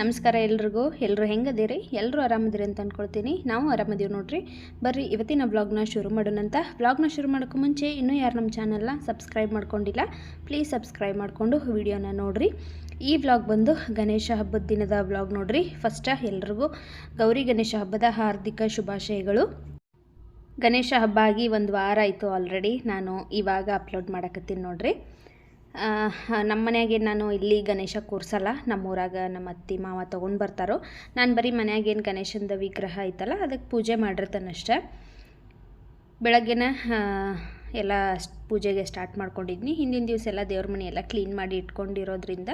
ನಮಸ್ಕಾರ ಎಲ್ರಿಗೂ. ಎಲ್ಲರೂ ಹೆಂಗದಿರಿ? ಎಲ್ಲರೂ ಆರಾಮದಿರಿ ಅಂತ ಅಂದ್ಕೊಳ್ತೀನಿ ನಾವು ಆರಾಮದೀವಿ ನೋಡ್ರಿ. ಬರ್ರಿ, ಇವತ್ತಿನ ಬ್ಲಾಗ್ನ ಶುರು ಮಾಡೋಣಂತ ಬ್ಲಾಗ್ನ ಶುರು ಮಾಡೋಕ್ಕೂ ಮುಂಚೆ ಇನ್ನೂ ಯಾರು ನಮ್ಮ ಚಾನಲ್ನ ಸಬ್ಸ್ಕ್ರೈಬ್ ಮಾಡ್ಕೊಂಡಿಲ್ಲ ಪ್ಲೀಸ್ ಸಬ್ಸ್ಕ್ರೈಬ್ ಮಾಡಿಕೊಂಡು ವಿಡಿಯೋನ ನೋಡಿರಿ. ಈ ವ್ಲಾಗ್ ಬಂದು ಗಣೇಶ ಹಬ್ಬದ ದಿನದ ವ್ಲಾಗ್ ನೋಡ್ರಿ. ಫಸ್ಟ ಎಲ್ರಿಗೂ ಗೌರಿ ಗಣೇಶ ಹಬ್ಬದ ಹಾರ್ದಿಕ ಶುಭಾಶಯಗಳು. ಗಣೇಶ ಹಬ್ಬ ಆಗಿ ಒಂದು ವಾರ ಆಯಿತು ಆಲ್ರೆಡಿ ನಾನು ಇವಾಗ ಅಪ್ಲೋಡ್ ಮಾಡಕತ್ತೀನಿ ನೋಡ್ರಿ. ನಮ್ಮ ಮನೆಯಾಗೆ ನಾನು ಇಲ್ಲಿ ಗಣೇಶ ಕೂರ್ಸಲ್ಲ. ನಮ್ಮೂರಾಗ ನಮ್ಮ ಅತ್ತಿ ಮಾವ ತೊಗೊಂಡು ಬರ್ತಾರೋ. ನಾನು ಬರೀ ಮನೆಯಾಗೇನು ಗಣೇಶಂದ ವಿಗ್ರಹ ಐತಲ್ಲ ಅದಕ್ಕೆ ಪೂಜೆ ಮಾಡಿರ್ತಾನಷ್ಟೆ ಬೆಳಗ್ಗೆನ ಎಲ್ಲ ಪೂಜೆಗೆ ಸ್ಟಾರ್ಟ್ ಮಾಡ್ಕೊಂಡಿದ್ನಿ. ಹಿಂದಿನ ದಿವಸ ಎಲ್ಲ ದೇವ್ರ ಮನೆ ಎಲ್ಲ ಕ್ಲೀನ್ ಮಾಡಿ ಇಟ್ಕೊಂಡಿರೋದ್ರಿಂದ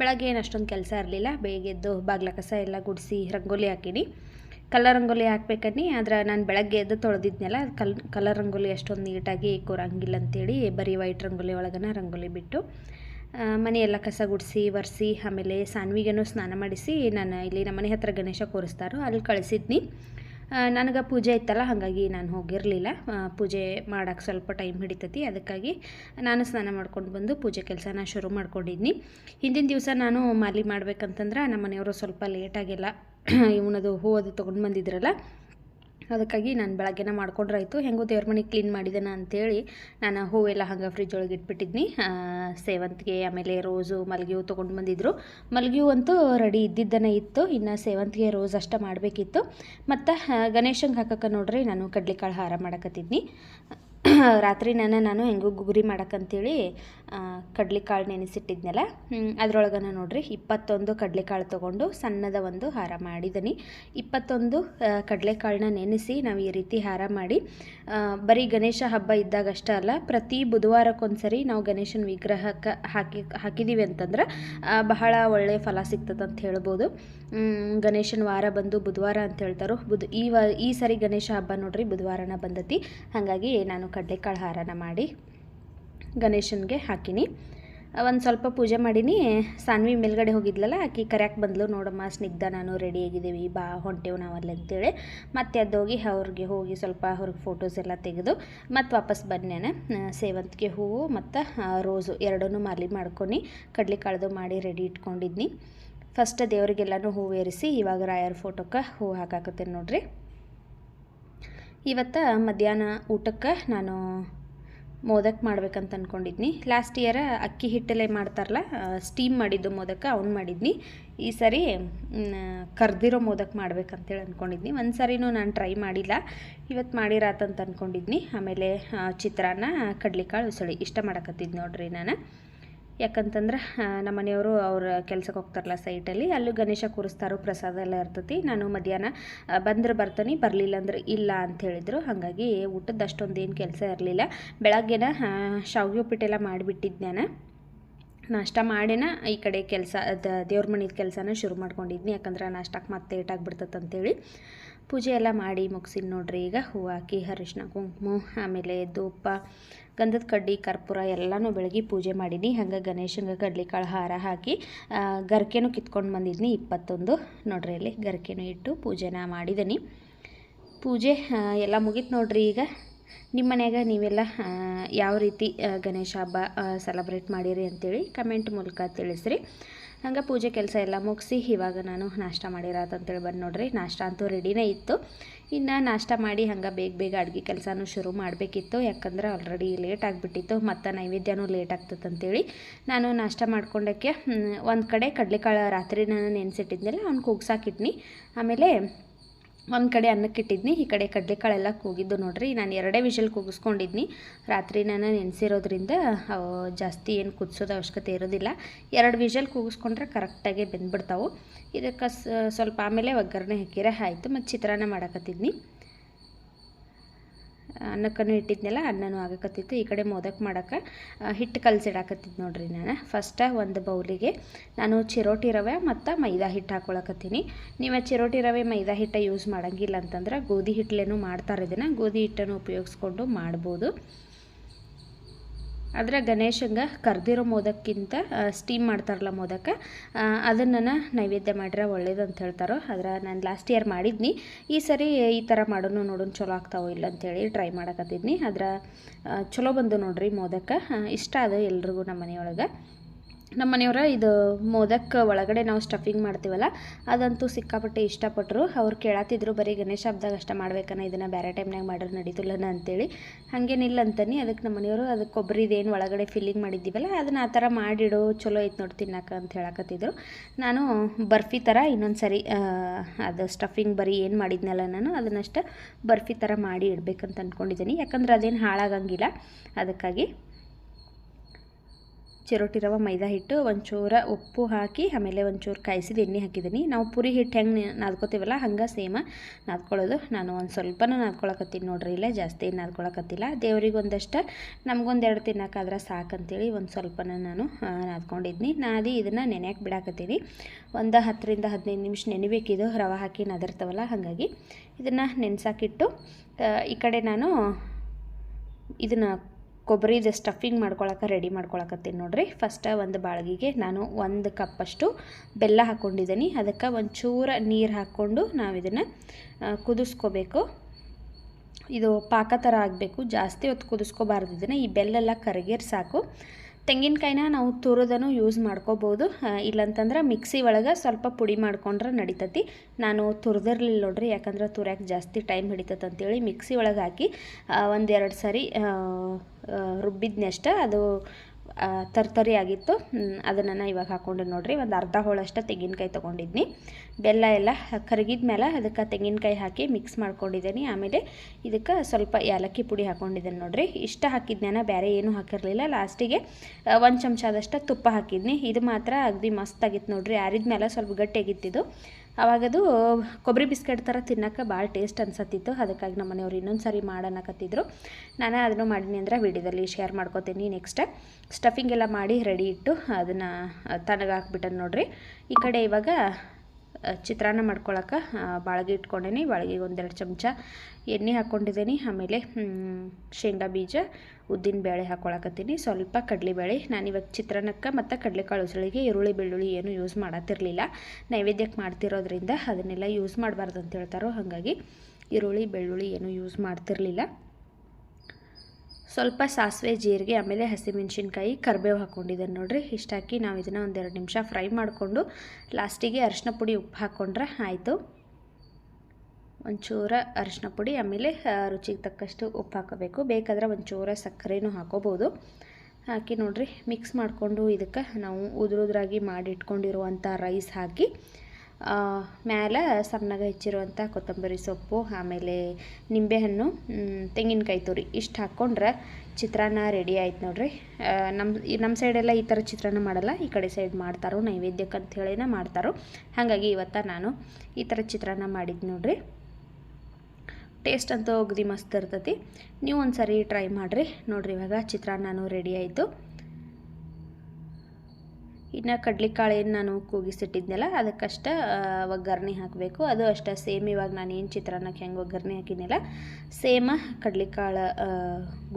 ಬೆಳಗ್ಗೆ ಏನು ಅಷ್ಟೊಂದು ಕೆಲಸ ಇರಲಿಲ್ಲ. ಬೇಗ ಎದ್ದು ಬಾಗ್ಲ ಕಸ ಎಲ್ಲ ಗುಡಿಸಿ, ರಂಗೋಲಿ ಹಾಕೀನಿ. ಕಲರ್ ರಂಗೋಲಿ ಹಾಕ್ಬೇಕನ್ನಿ, ಆದ್ರೆ ನಾನು ಬೆಳಗ್ಗೆ ಎದ್ದು ತೊಳೆದಿದ್ನಲ್ಲ ಕಲ್, ಕಲರ್ ರಂಗೋಲಿ ಅಷ್ಟೊಂದು ನೀಟಾಗಿ ಕೂರಂಗಿಲ್ಲ ಅಂತೇಳಿ ಬರೀ ವೈಟ್ ರಂಗೋಲಿ ಒಳಗನ ರಂಗೋಲಿ ಬಿಟ್ಟು ಮನೆಯೆಲ್ಲ ಕಸ ಗುಡಿಸಿ, ಒರೆಸಿ, ಆಮೇಲೆ ಸಾನ್ವಿಗೇನು ಸ್ನಾನ ಮಾಡಿಸಿ ನಾನು ಇಲ್ಲಿ ನಮ್ಮ ಮನೆ ಹತ್ರ ಗಣೇಶ ಕೂರಿಸ್ತಾರೋ, ಅಲ್ಲಿ ಕಳಿಸಿದ್ನಿ. ನನಗೆ ಪೂಜೆ ಇತ್ತಲ್ಲ, ಹಾಗಾಗಿ ನಾನು ಹೋಗಿರಲಿಲ್ಲ. ಪೂಜೆ ಮಾಡೋಕ್ಕೆ ಸ್ವಲ್ಪ ಟೈಮ್ ಹಿಡಿತೈತಿ, ಅದಕ್ಕಾಗಿ ನಾನು ಸ್ನಾನ ಮಾಡ್ಕೊಂಡು ಬಂದು ಪೂಜೆ ಕೆಲಸನ ಶುರು ಮಾಡ್ಕೊಂಡಿದ್ನಿ. ಹಿಂದಿನ ದಿವಸ ನಾನು ಮಾಲಿ ಮಾಡ್ಬೇಕಂತಂದ್ರೆ ನಮ್ಮ ಮನೆಯವರು ಸ್ವಲ್ಪ ಲೇಟಾಗೆಲ್ಲ ಇವನದು ಹೂವದು ತೊಗೊಂಡು ಬಂದಿದ್ರಲ್ಲ, ಅದಕ್ಕಾಗಿ ನಾನು ಬೆಳಗ್ಗೆನ ಮಾಡ್ಕೊಂಡ್ರಾಯ್ತು. ಹೆಂಗೋ ದೇವ್ರ ಮನೆ ಕ್ಲೀನ್ ಮಾಡಿದ್ದೇನೆ ಅಂಥೇಳಿ ನಾನು ಹೂವೆಲ್ಲ ಹಂಗೆ ಫ್ರಿಜ್ ಒಳಗೆ ಇಟ್ಬಿಟ್ಟಿದ್ನಿ. ಸೇವಂತಿಗೆ ಆಮೇಲೆ ರೋಸು ಮಲ್ಗೆ ಹೂ ತೊಗೊಂಡು ಬಂದಿದ್ರು. ಮಲ್ಗೆ ಹೂ ಅಂತೂ ರೆಡಿ ಇದ್ದಿದ್ದನೇ ಇತ್ತು, ಇನ್ನು ಸೇವಂತಿಗೆ ರೋಸ್ ಅಷ್ಟೇ ಮಾಡಬೇಕಿತ್ತು. ಮತ್ತು ಗಣೇಶಂಗೆ ಹಾಕಕ್ಕೆ ನೋಡ್ರಿ ನಾನು ಕಡ್ಲೆಕಾಳು ಹಾರ ಮಾಡಕತ್ತಿದ್ನಿ. ರಾತ್ರಿ ನಾನು ನಾನು ಹೆಂಗೂ ಗುಗುರಿ ಮಾಡಕ್ಕಂತೇಳಿ ಕಡ್ಲೆಕಾಳು ನೆನೆಸಿಟ್ಟಿದ್ನಲ್ಲ? ಅದರೊಳಗನ ನೋಡ್ರಿ, ಇಪ್ಪತ್ತೊಂದು ಕಡಲೆಕಾಳು ತೊಗೊಂಡು ಸಣ್ಣದ ಒಂದು ಹಾರ ಮಾಡಿದ್ದೀನಿ ಇಪ್ಪತ್ತೊಂದು ಕಡಲೆ ಕಡಲೆಕಾಳನ್ನ ನೆನೆಸಿ ನಾವು ಈ ರೀತಿ ಹಾರ ಮಾಡಿ ಬರೀ ಗಣೇಶ ಹಬ್ಬ ಇದ್ದಾಗಷ್ಟೇ ಅಲ್ಲ, ಪ್ರತಿ ಬುಧವಾರಕ್ಕೊಂದ್ಸರಿ ನಾವು ಗಣೇಶನ ವಿಗ್ರಹಕ್ಕೆ ಹಾಕಿ ಹಾಕಿದ್ದೀವಿ ಅಂತಂದ್ರೆ ಬಹಳ ಒಳ್ಳೆಯ ಫಲ ಸಿಗ್ತದೆ ಅಂತ ಹೇಳ್ಬೋದು ಗಣೇಶನ ವಾರ ಬಂದು ಬುಧವಾರ ಅಂತ ಹೇಳ್ತಾರೋ, ಬುಧ, ಈ ಈ ಸರಿ ಗಣೇಶ ಹಬ್ಬ ನೋಡ್ರಿ ಬುಧವಾರನ ಬಂದತಿ. ಹಾಗಾಗಿ ನಾನು ಕಡಲೆಕಾಳು ಹಾರನ ಮಾಡಿ ಗಣೇಶನಿಗೆ ಹಾಕಿನಿ. ಒಂದು ಸ್ವಲ್ಪ ಪೂಜೆ ಮಾಡೀನಿ. ಸಾನ್ವಿ ಮೇಲ್ಗಡೆ ಹೋಗಿದ್ಲಲ್ಲ, ಆಕಿ ಕರ್ಯಾಕೆ ಬಂದಲು, ನೋಡಮ್ಮ, ಸ್ನಿಗ್ಧ ನಾನು ರೆಡಿ ಆಗಿದ್ದೀವಿ, ಬಾ, ಹೊಂಟೇವು ನಾವಲ್ಲಿ ಅಂತೇಳಿ. ಮತ್ತೆ ಅದ್ದೋಗಿ ಅವ್ರಿಗೆ ಹೋಗಿ ಸ್ವಲ್ಪ ಅವ್ರಿಗೆ ಫೋಟೋಸ್ ಎಲ್ಲ ತೆಗೆದು, ಮತ್ತು ವಾಪಸ್ ಬನ್ನೇನೆ. ಸೇವಂತಿಗೆ ಹೂವು ಮತ್ತು ರೋಸು ಎರಡನ್ನೂ ಮಾಲಿ ಮಾಡ್ಕೊಂಡು ಕಡ್ಲೆಕಾಳ್ದು ಮಾಡಿ ರೆಡಿ ಇಟ್ಕೊಂಡಿದ್ನಿ. ಫಸ್ಟ್ ದೇವರಿಗೆಲ್ಲನೂ ಹೂವು ಏರಿಸಿ, ಇವಾಗ ರಾಯರ ಫೋಟೋಕ್ಕೆ ಹೂವು ಹಾಕಾಕತ್ತೇನೆ ನೋಡಿರಿ. ಇವತ್ತು ಮಧ್ಯಾಹ್ನ ಊಟಕ್ಕೆ ನಾನು ಮೋದಕ್ ಮಾಡ್ಬೇಕಂತ ಅಂದ್ಕೊಂಡಿದ್ನಿ ಲಾಸ್ಟ್ ಇಯರ ಅಕ್ಕಿ ಹಿಟ್ಟಲ್ಲೇ ಮಾಡ್ತಾರಲ್ಲ ಸ್ಟೀಮ್ ಮಾಡಿದ್ದು ಮೋದಕ, ಅವ್ನು ಮಾಡಿದ್ನಿ. ಈ ಸರಿ ಕರ್ದಿರೋ ಮೋದಕ್ ಮಾಡ್ಬೇಕಂತೇಳಿ ಅಂದ್ಕೊಂಡಿದ್ನಿ ಒಂದು ಸರಿನೂ ನಾನು ಟ್ರೈ ಮಾಡಿಲ್ಲ. ಇವತ್ತು ಮಾಡಿರಾತಂತ ಅಂದ್ಕೊಂಡಿದ್ನಿ ಆಮೇಲೆ ಚಿತ್ರಾನ್ನ, ಕಡ್ಲೆಕಾಳು, ಉಸಳಿ, ಇಷ್ಟ ಮಾಡಕತ್ತಿದ್ದು ನೋಡ್ರಿ ನಾನು. ಯಾಕಂತಂದ್ರೆ ನಮ್ಮ ಮನೆಯವರು ಅವ್ರ ಕೆಲ್ಸಕ್ಕೆ ಹೋಗ್ತಾರಲ್ಲ ಸೈಟಲ್ಲಿ ಅಲ್ಲೂ ಗಣೇಶ ಕೂರಿಸ್ತಾರೋ ಪ್ರಸಾದ ಎಲ್ಲ ಇರ್ತೈತಿ. ನಾನು ಮಧ್ಯಾಹ್ನ ಬಂದ್ರೆ ಬರ್ತೀನಿ, ಬರಲಿಲ್ಲ ಅಂದ್ರೆ ಇಲ್ಲ ಅಂತ ಹೇಳಿದರು. ಹಾಗಾಗಿ ಊಟದ ಅಷ್ಟೊಂದು ಏನು ಕೆಲಸ ಇರಲಿಲ್ಲ. ಬೆಳಗ್ಗೆನ ಶಾವಿಗೆ ಉಪ್ಪಿಟ್ಟೆಲ್ಲ ಮಾಡಿಬಿಟ್ಟಿದ್ದೆ ನಾನು. ನಾಷ್ಟ ಮಾಡಿನ ಈ ಕಡೆ ಕೆಲಸ ದೇವ್ರ ಮನೆದ ಕೆಲಸನ ಶುರು ಮಾಡ್ಕೊಂಡಿದ್ನಿ. ಯಾಕಂದ್ರೆ ನಾಷ್ಟಕ್ಕೆ ಮತ್ತೆ ಲೇಟ್ ಆಗಿಬಿಡ್ತದೆ ಅಂತೇಳಿ. ಪೂಜೆ ಎಲ್ಲ ಮಾಡಿ ಮುಗಿಸಿದ್ ನೋಡ್ರಿ. ಈಗ ಹೂವು ಹಾಕಿ ಅರಿಶಿನ ಕುಂಕುಮ, ಆಮೇಲೆ ಧೂಪ, ಗಂಧದ ಕಡ್ಡಿ, ಕರ್ಪೂರ ಎಲ್ಲನೂ ಬೆಳಗ್ಗೆ ಪೂಜೆ ಮಾಡೀನಿ. ಹಂಗೆ ಗಣೇಶಂಗೆ ಕಡ್ಲಿಕಾಳು ಹಾರ ಹಾಕಿ ಗರಿಕೆನೂ ಕಿತ್ಕೊಂಡು ಬಂದಿದ್ನಿ ಇಪ್ಪತ್ತೊಂದು. ನೋಡ್ರಿ ಇಲ್ಲಿ ಗರ್ಕೆನೂ ಇಟ್ಟು ಪೂಜೆನ ಮಾಡಿದ್ದೀನಿ ಪೂಜೆ ಎಲ್ಲ ಮುಗೀತು ನೋಡ್ರಿ ಈಗ. ನಿಮ್ಮ ಮನ್ಯಾಗ ನೀವೆಲ್ಲ ಯಾವ ರೀತಿ ಗಣೇಶ ಹಬ್ಬ ಸೆಲೆಬ್ರೇಟ್ ಮಾಡಿರಿ ಅಂತೇಳಿ ಕಮೆಂಟ್ ಮೂಲಕ ತಿಳಿಸ್ರಿ. ಹಂಗೆ ಪೂಜೆ ಕೆಲಸ ಎಲ್ಲ ಮುಗಿಸಿ ಇವಾಗ ನಾನು ನಾಷ್ಟ ಮಾಡಿರೋದಂತೇಳಿ ಬಂದು ನೋಡ್ರಿ. ನಾಷ್ಟ ಅಂತೂ ರೆಡಿನೇ ಇತ್ತು. ಇನ್ನು ನಾಷ್ಟ ಮಾಡಿ ಹಂಗೆ ಬೇಗ ಬೇಗ ಅಡುಗೆ ಕೆಲಸನೂ ಶುರು ಮಾಡಬೇಕಿತ್ತು. ಯಾಕಂದ್ರೆ ಆಲ್ರೆಡಿ ಲೇಟ್ ಆಗಿಬಿಟ್ಟಿತ್ತು. ಮತ್ತು ನೈವೇದ್ಯನೂ ಲೇಟ್ ಆಗ್ತದೆ ಅಂತೇಳಿ ನಾನು ನಾಷ್ಟ ಮಾಡ್ಕೊಂಡಕ್ಕೆ ಒಂದು ಕಡೆ ಕಡಲೆಕಾಳು ರಾತ್ರಿ ನಾನು ನೆನೆಸಿಟ್ಟಿದ್ನಲ್ಲ, ಅವ್ನು ಕೂಗ್ಸಾಕಿಟ್ನಿ ಆಮೇಲೆ ಒಂದು ಕಡೆ ಅನ್ನಕ್ಕೆ ಇಟ್ಟಿದ್ನಿ, ಈ ಕಡೆ ಕಡಲೆಕಾಳೆಲ್ಲ ಕೂಗಿದ್ದು ನೋಡ್ರಿ. ನಾನು ಎರಡೇ ವಿಷಲ್ ಕೂಗಿಸ್ಕೊಂಡಿದ್ನಿ. ರಾತ್ರಿ ನಾನು ನೆನೆಸಿರೋದ್ರಿಂದ ಜಾಸ್ತಿ ಏನು ಕುದಿಸೋದು ಅವಶ್ಯಕತೆ ಇರೋದಿಲ್ಲ. ಎರಡು ವಿಷಲ್ ಕೂಗಿಸ್ಕೊಂಡ್ರೆ ಕರೆಕ್ಟಾಗಿ ಬೆಂದ್ಬಿಡ್ತಾವೆ. ಇದಕ್ಕೆ ಸ್ವಲ್ಪ ಆಮೇಲೆ ಒಗ್ಗರಣೆ ಹಾಕಿರ ಆಯಿತು. ಮತ್ತು ಚಿತ್ರಾನ್ನ ಮಾಡಕತ್ತಿದ್ನಿ. ಅನ್ನಕ್ಕನ್ನು ಇಟ್ಟಿದ್ನಲ್ಲ, ಅನ್ನನೂ ಆಗಕತ್ತಿತ್ತು. ಈ ಕಡೆ ಮೋದಕ್ ಮಾಡೋಕೆ ಹಿಟ್ಟು ಕಲಸಿಡಾಕತ್ತಿದ್ದು ನೋಡ್ರಿ ನಾನು. ಫಸ್ಟ ಒಂದು ಬೌಲಿಗೆ ನಾನು ಚಿರೋಟಿ ರವೆ ಮತ್ತು ಮೈದಾ ಹಿಟ್ಟು ಹಾಕೊಳಕತ್ತೀನಿ. ನೀವು ಚಿರೋಟಿ ರವೆ, ಮೈದಾ ಹಿಟ್ಟು ಯೂಸ್ ಮಾಡೋಂಗಿಲ್ಲ ಅಂತಂದ್ರೆ ಗೋಧಿ ಹಿಟ್ಲೇನು ಮಾಡ್ತಾರೆ ಇದನ್ನು. ಗೋಧಿ ಹಿಟ್ಟನ್ನು ಉಪಯೋಗಿಸ್ಕೊಂಡು ಮಾಡ್ಬೋದು. ಆದರೆ ಗಣೇಶಂಗೆ ಕರ್ದಿರೋ ಮೋದಕ್ಕಿಂತ ಸ್ಟೀಮ್ ಮಾಡ್ತಾರಲ್ಲ ಮೋದಕ ಅದನ್ನು ನೈವೇದ್ಯ ಮಾಡ್ರೆ ಒಳ್ಳೇದು ಅಂತ ಹೇಳ್ತಾರೋ. ಆದ್ರೆ ನಾನು ಲಾಸ್ಟ್ ಇಯರ್ ಮಾಡಿದ್ನಿ. ಈ ಸರಿ ಈ ಥರ ಮಾಡೋನು ನೋಡೋಣ ಚಲೋ ಆಗ್ತಾವೋ ಇಲ್ಲ ಅಂತೇಳಿ ಟ್ರೈ ಮಾಡಕತ್ತಿದ್ನಿ. ಆದ್ರೆ ಚಲೋ ಬಂದು ನೋಡಿರಿ ಮೋದಕ. ಇಷ್ಟ ಅದು ಎಲ್ರಿಗೂ ನಮ್ಮ ಮನೆಯೊಳಗೆ ನಮ್ಮ ಮನೆಯವರ ಇದು ಮೋದಕ್ ಒಳಗಡೆ ನಾವು ಸ್ಟಫಿಂಗ್ ಮಾಡ್ತೀವಲ್ಲ, ಅದಂತೂ ಸಿಕ್ಕಾಪಟ್ಟೆ ಇಷ್ಟಪಟ್ಟರು ಅವ್ರು ಕೇಳತ್ತಿದ್ರು ಬರೀ ಗಣೇಶ ಹಬ್ಬದಾಗ ಅಷ್ಟೇ ಮಾಡ್ಬೇಕನ್ನ, ಇದನ್ನು ಬೇರೆ ಟೈಮ್ನಾಗ ಮಾಡಿದ್ರೆ ನಡೀತಿಲ್ಲನ ಅಂತೇಳಿ. ಹಾಗೇನಿಲ್ಲ ಅಂತಾನೆ ಅದಕ್ಕೆ ನಮ್ಮ ಮನೆಯವರು ಅದಕ್ಕೆ ಕೊಬ್ಬರಿದೇನು ಒಳಗಡೆ ಫಿಲ್ಲಿಂಗ್ ಮಾಡಿದ್ದೀವಲ್ಲ, ಅದನ್ನು ಆ ಥರ ಮಾಡಿಡು ಚಲೋ ಐತೆ ನೋಡಿ ತಿನ್ನಕ ಅಂತ ಹೇಳಕತ್ತಿದ್ರು. ನಾನು ಬರ್ಫಿ ಥರ ಇನ್ನೊಂದು ಸರಿ ಅದು ಸ್ಟಫಿಂಗ್ ಬರೀ ಏನು ಮಾಡಿದ್ನಲ್ಲ ನಾನು, ಅದನ್ನಷ್ಟು ಬರ್ಫಿ ಥರ ಮಾಡಿ ಇಡಬೇಕಂತ ಅಂದ್ಕೊಂಡಿದ್ದೀನಿ ಯಾಕಂದ್ರೆ ಅದೇನು ಹಾಳಾಗಂಗಿಲ್ಲ, ಅದಕ್ಕಾಗಿ. ಚಿರೋಟಿ ರವೆ ಮೈದಾ ಹಿಟ್ಟು, ಒಂಚೂರ ಉಪ್ಪು ಹಾಕಿ, ಆಮೇಲೆ ಒಂಚೂರು ಕಾಯಿಸಿದ ಎಣ್ಣೆ ಹಾಕಿದ್ದೀನಿ. ನಾವು ಪುರಿ ಹಿಟ್ಟು ಹೆಂಗೆ ನಾದ್ಕೋತೀವಲ್ಲ, ಹಂಗೆ ಸೇಮ ನಾದ್ಕೊಳ್ಳೋದು. ನಾನು ಒಂದು ಸ್ವಲ್ಪನೂ ನಾದ್ಕೊಳಕತ್ತೀನಿ ನೋಡ್ರಿ, ಇಲ್ಲೇ ಜಾಸ್ತಿ ನಾದ್ಕೊಳಕತ್ತಿಲ್ಲ. ದೇವ್ರಿಗೆ ಒಂದಷ್ಟು ನಮಗೊಂದು ಎರಡು ತಿನ್ನೋಕ್ಕಾದ್ರೆ ಸಾಕಂತೇಳಿ ಒಂದು ಸ್ವಲ್ಪನ ನಾನು ನಾದ್ಕೊಂಡಿದ್ನಿ. ನಾದಿ ಇದನ್ನು ನೆನೆಯಕ್ಕೆ ಬಿಡಾಕತ್ತೀನಿ. ಒಂದು ಹತ್ತರಿಂದ ಹದಿನೈದು ನಿಮಿಷ ನೆನಿಬೇಕಿದು ರವೆ ಹಾಕಿ ನದರ್ತಾವಲ್ಲ, ಹಾಗಾಗಿ. ಇದನ್ನು ನೆನೆಸಾಕಿಟ್ಟು ಈ ಕಡೆ ನಾನು ಇದನ್ನು ಕೊಬ್ಬರಿದು ಸ್ಟಫಿಂಗ್ ಮಾಡ್ಕೊಳಕ್ಕೆ ರೆಡಿ ಮಾಡ್ಕೊಳಕತ್ತೀನಿ ನೋಡಿರಿ. ಫಸ್ಟ ಒಂದು ಬಾಳ್ಗಿಗೆ ನಾನು ಒಂದು ಕಪ್ಪಷ್ಟು ಬೆಲ್ಲ ಹಾಕ್ಕೊಂಡಿದ್ದೀನಿ ಅದಕ್ಕೆ ಒಂಚೂರ ನೀರು ಹಾಕ್ಕೊಂಡು ನಾವು ಇದನ್ನು ಕುದಿಸ್ಕೋಬೇಕು. ಇದು ಪಾಕ ಥರ ಆಗಬೇಕು. ಜಾಸ್ತಿ ಹೊತ್ತು ಕುದಿಸ್ಕೋಬಾರ್ದು ಇದನ್ನು. ಈ ಬೆಲ್ಲೆಲ್ಲ ಕರಗಿರ್ ಸಾಕು. ತೆಂಗಿನಕಾಯಿನ ನಾವು ತುರಿದನು ಯೂಸ್ ಮಾಡ್ಕೋಬೋದು. ಇಲ್ಲಂತಂದ್ರೆ ಮಿಕ್ಸಿ ಒಳಗೆ ಸ್ವಲ್ಪ ಪುಡಿ ಮಾಡ್ಕೊಂಡ್ರೆ ನಡಿತತಿ. ನಾನು ತುರಿದಿರ್ಲಿಲ್ಲ ನೋಡ್ರಿ, ಯಾಕಂದ್ರೆ ತುರ್ಯಾಕೆ ಜಾಸ್ತಿ ಟೈಮ್ ಹಿಡಿತೈತೆ ಅಂತೇಳಿ ಮಿಕ್ಸಿ ಒಳಗೆ ಹಾಕಿ ಒಂದೆರಡು ಸರಿ ರುಬ್ಬಿದ್ನೆಷ್ಟ ಅದು ತರ್ತರಿ ಆಗಿತ್ತು ಅದನ್ನು ನಾನು ಇವಾಗ ಹಾಕ್ಕೊಂಡು ನೋಡಿರಿ. ಒಂದು ಅರ್ಧ ಹೋಳಷ್ಟು ತೆಂಗಿನಕಾಯಿ ತೊಗೊಂಡಿದ್ನಿ. ಬೆಲ್ಲ ಎಲ್ಲ ಕರಗಿದ ಮೇಲೆ ಅದಕ್ಕೆ ತೆಂಗಿನಕಾಯಿ ಹಾಕಿ ಮಿಕ್ಸ್ ಮಾಡ್ಕೊಂಡಿದ್ದೀನಿ. ಆಮೇಲೆ ಇದಕ್ಕೆ ಸ್ವಲ್ಪ ಏಲಕ್ಕಿ ಪುಡಿ ಹಾಕ್ಕೊಂಡಿದ್ದೀನಿ ನೋಡಿರಿ. ಇಷ್ಟ ಹಾಕಿದ್ನ ಬೇರೆ ಏನೂ ಹಾಕಿರಲಿಲ್ಲ. ಲಾಸ್ಟಿಗೆ ಒಂದು ಚಮಚದಷ್ಟು ತುಪ್ಪ ಹಾಕಿದ್ನಿ. ಇದು ಮಾತ್ರ ಅಗದಿ ಮಸ್ತಾಗಿತ್ತು ನೋಡ್ರಿ. ಆರಿದ ಮೇಲೆ ಸ್ವಲ್ಪ ಗಟ್ಟಿಯಾಗಿತ್ತಿದ್ದು ಅವಾಗದು ಕೊಬ್ಬರಿ ಬಿಸ್ಕೆಟ್ ಥರ ತಿನ್ನೋಕೆ ಭಾಳ ಟೇಸ್ಟ್ ಅನ್ಸತ್ತಿತ್ತು. ಅದಕ್ಕಾಗಿ ನಮ್ಮ ಮನೆಯವ್ರು ಇನ್ನೊಂದು ಸಾರಿ ಮಾಡೋಣಕತ್ತಿದ್ರು. ನಾನು ಅದನ್ನು ಮಾಡೀನಿ ಅಂದ್ರೆ ವಿಡಿಯೋದಲ್ಲಿ ಶೇರ್ ಮಾಡ್ಕೋತೀನಿ ನೆಕ್ಸ್ಟ್ ಸ್ಟಫಿಂಗ್ ಎಲ್ಲ ಮಾಡಿ ರೆಡಿ ಇಟ್ಟು ಅದನ್ನು ತನಗೆ ನೋಡಿರಿ. ಈ ಕಡೆ ಇವಾಗ ಚಿತ್ರಾನ್ನ ಮಾಡ್ಕೊಳಕ್ಕೆ ಬಾಳ್ಗೆ ಇಟ್ಕೊಂಡೇನಿ. ಬಾಳ್ಗೆಗೆ ಒಂದೆರಡು ಚಮಚ ಎಣ್ಣೆ ಹಾಕ್ಕೊಂಡಿದ್ದೀನಿ ಆಮೇಲೆ ಶೇಂಗಾ ಬೀಜ, ಉದ್ದಿನ ಬೇಳೆ ಹಾಕ್ಕೊಳಕತ್ತೀನಿ ಸ್ವಲ್ಪ ಕಡಲೆಬೇಳೆ. ನಾನು ಇವಾಗ ಚಿತ್ರಾನ್ನಕ್ಕೆ ಮತ್ತು ಕಡಲೆಕಾಳು ಉಸಳಿಗೆ ಈರುಳ್ಳಿ, ಬೆಳ್ಳುಳ್ಳಿ ಏನು ಯೂಸ್ ಮಾಡತ್ತಿರಲಿಲ್ಲ ನೈವೇದ್ಯಕ್ಕೆ ಮಾಡ್ತಿರೋದ್ರಿಂದ ಅದನ್ನೆಲ್ಲ ಯೂಸ್ ಮಾಡಬಾರ್ದು ಅಂತ ಹೇಳ್ತಾರೋ, ಹಾಗಾಗಿ ಈರುಳ್ಳಿ, ಬೆಳ್ಳುಳ್ಳಿ ಏನು ಯೂಸ್ ಮಾಡ್ತಿರಲಿಲ್ಲ. ಸ್ವಲ್ಪ ಸಾಸಿವೆ ಜೀರಿಗೆ, ಆಮೇಲೆ ಹಸಿಮೆಣ್ಸಿನ್ಕಾಯಿ ಕರಿಬೇವು ಹಾಕ್ಕೊಂಡಿದ್ದೇನೆ ನೋಡಿರಿ. ಇಷ್ಟು ಹಾಕಿ ನಾವು ಇದನ್ನು ಒಂದೆರಡು ನಿಮಿಷ ಫ್ರೈ ಮಾಡಿಕೊಂಡು ಲಾಸ್ಟಿಗೆ ಅರಿಶಿನ ಪುಡಿ ಉಪ್ಪು ಹಾಕ್ಕೊಂಡ್ರೆ ಆಯಿತು. ಒಂಚೂರ ಅರಿಶಿನ ಪುಡಿ, ಆಮೇಲೆ ರುಚಿಗೆ ತಕ್ಕಷ್ಟು ಉಪ್ಪು ಹಾಕೋಬೇಕು. ಬೇಕಾದ್ರೆ ಒಂಚೂರ ಸಕ್ಕರೆನೂ ಹಾಕೋಬೋದು. ಹಾಕಿ ನೋಡಿರಿ, ಮಿಕ್ಸ್ ಮಾಡಿಕೊಂಡು ಇದಕ್ಕೆ ನಾವು ಉದುರುದ್ರಾಗಿ ಮಾಡಿಟ್ಕೊಂಡಿರುವಂಥ ರೈಸ್ ಹಾಕಿ ಮ್ಯಾಲೆ ಸಣ್ಣಗೆ ಹೆಚ್ಚಿರುವಂಥ ಕೊತ್ತಂಬರಿ ಸೊಪ್ಪು, ಆಮೇಲೆ ನಿಂಬೆಹಣ್ಣು ತೆಂಗಿನಕಾಯಿ ತುರಿ ಇಷ್ಟು ಹಾಕ್ಕೊಂಡ್ರೆ ಚಿತ್ರಾನ್ನ ರೆಡಿ ಆಯ್ತು ನೋಡ್ರಿ. ನಮ್ಮ ನಮ್ಮ ಸೈಡೆಲ್ಲ ಈ ಥರ ಚಿತ್ರಾನ್ನ ಮಾಡಲ್ಲ, ಈ ಕಡೆ ಸೈಡ್ ಮಾಡ್ತಾರೋ, ನೈವೇದ್ಯಕ್ಕೆ ಅಂತ ಹೇಳಿನೇ ಮಾಡ್ತಾರೋ. ಹಾಗಾಗಿ ಇವತ್ತು ನಾನು ಈ ಥರ ಚಿತ್ರಾನ್ನ ಮಾಡಿದ್ದು ನೋಡ್ರಿ. ಟೇಸ್ಟ್ ಅಂತೂ ಅಗದಿ ಮಸ್ತ್ ಇರ್ತೈತಿ. ನೀವು ಒಂದು ಸರಿ ಟ್ರೈ ಮಾಡಿರಿ. ನೋಡ್ರಿ ಇವಾಗ ಚಿತ್ರಾನ್ನನೂ ರೆಡಿ ಆಯಿತು. ಇನ್ನು ಕಡ್ಲಿಕಾಳು ನಾನು ಕೂಗಿಸಿಟ್ಟಿದ್ನಲ್ಲ, ಅದಕ್ಕಷ್ಟ ಒಗ್ಗರಣೆ ಹಾಕಬೇಕು. ಅದು ಅಷ್ಟೇ, ಸೇಮ್ ಇವಾಗ ನಾನು ಏನು ಚಿತ್ರಾನ್ನಕ್ಕೆ ಹೆಂಗೆ ಒಗ್ಗರಣೆ ಹಾಕಿನಲ್ಲ ಸೇಮ ಕಡ್ಲಿಕಾಳು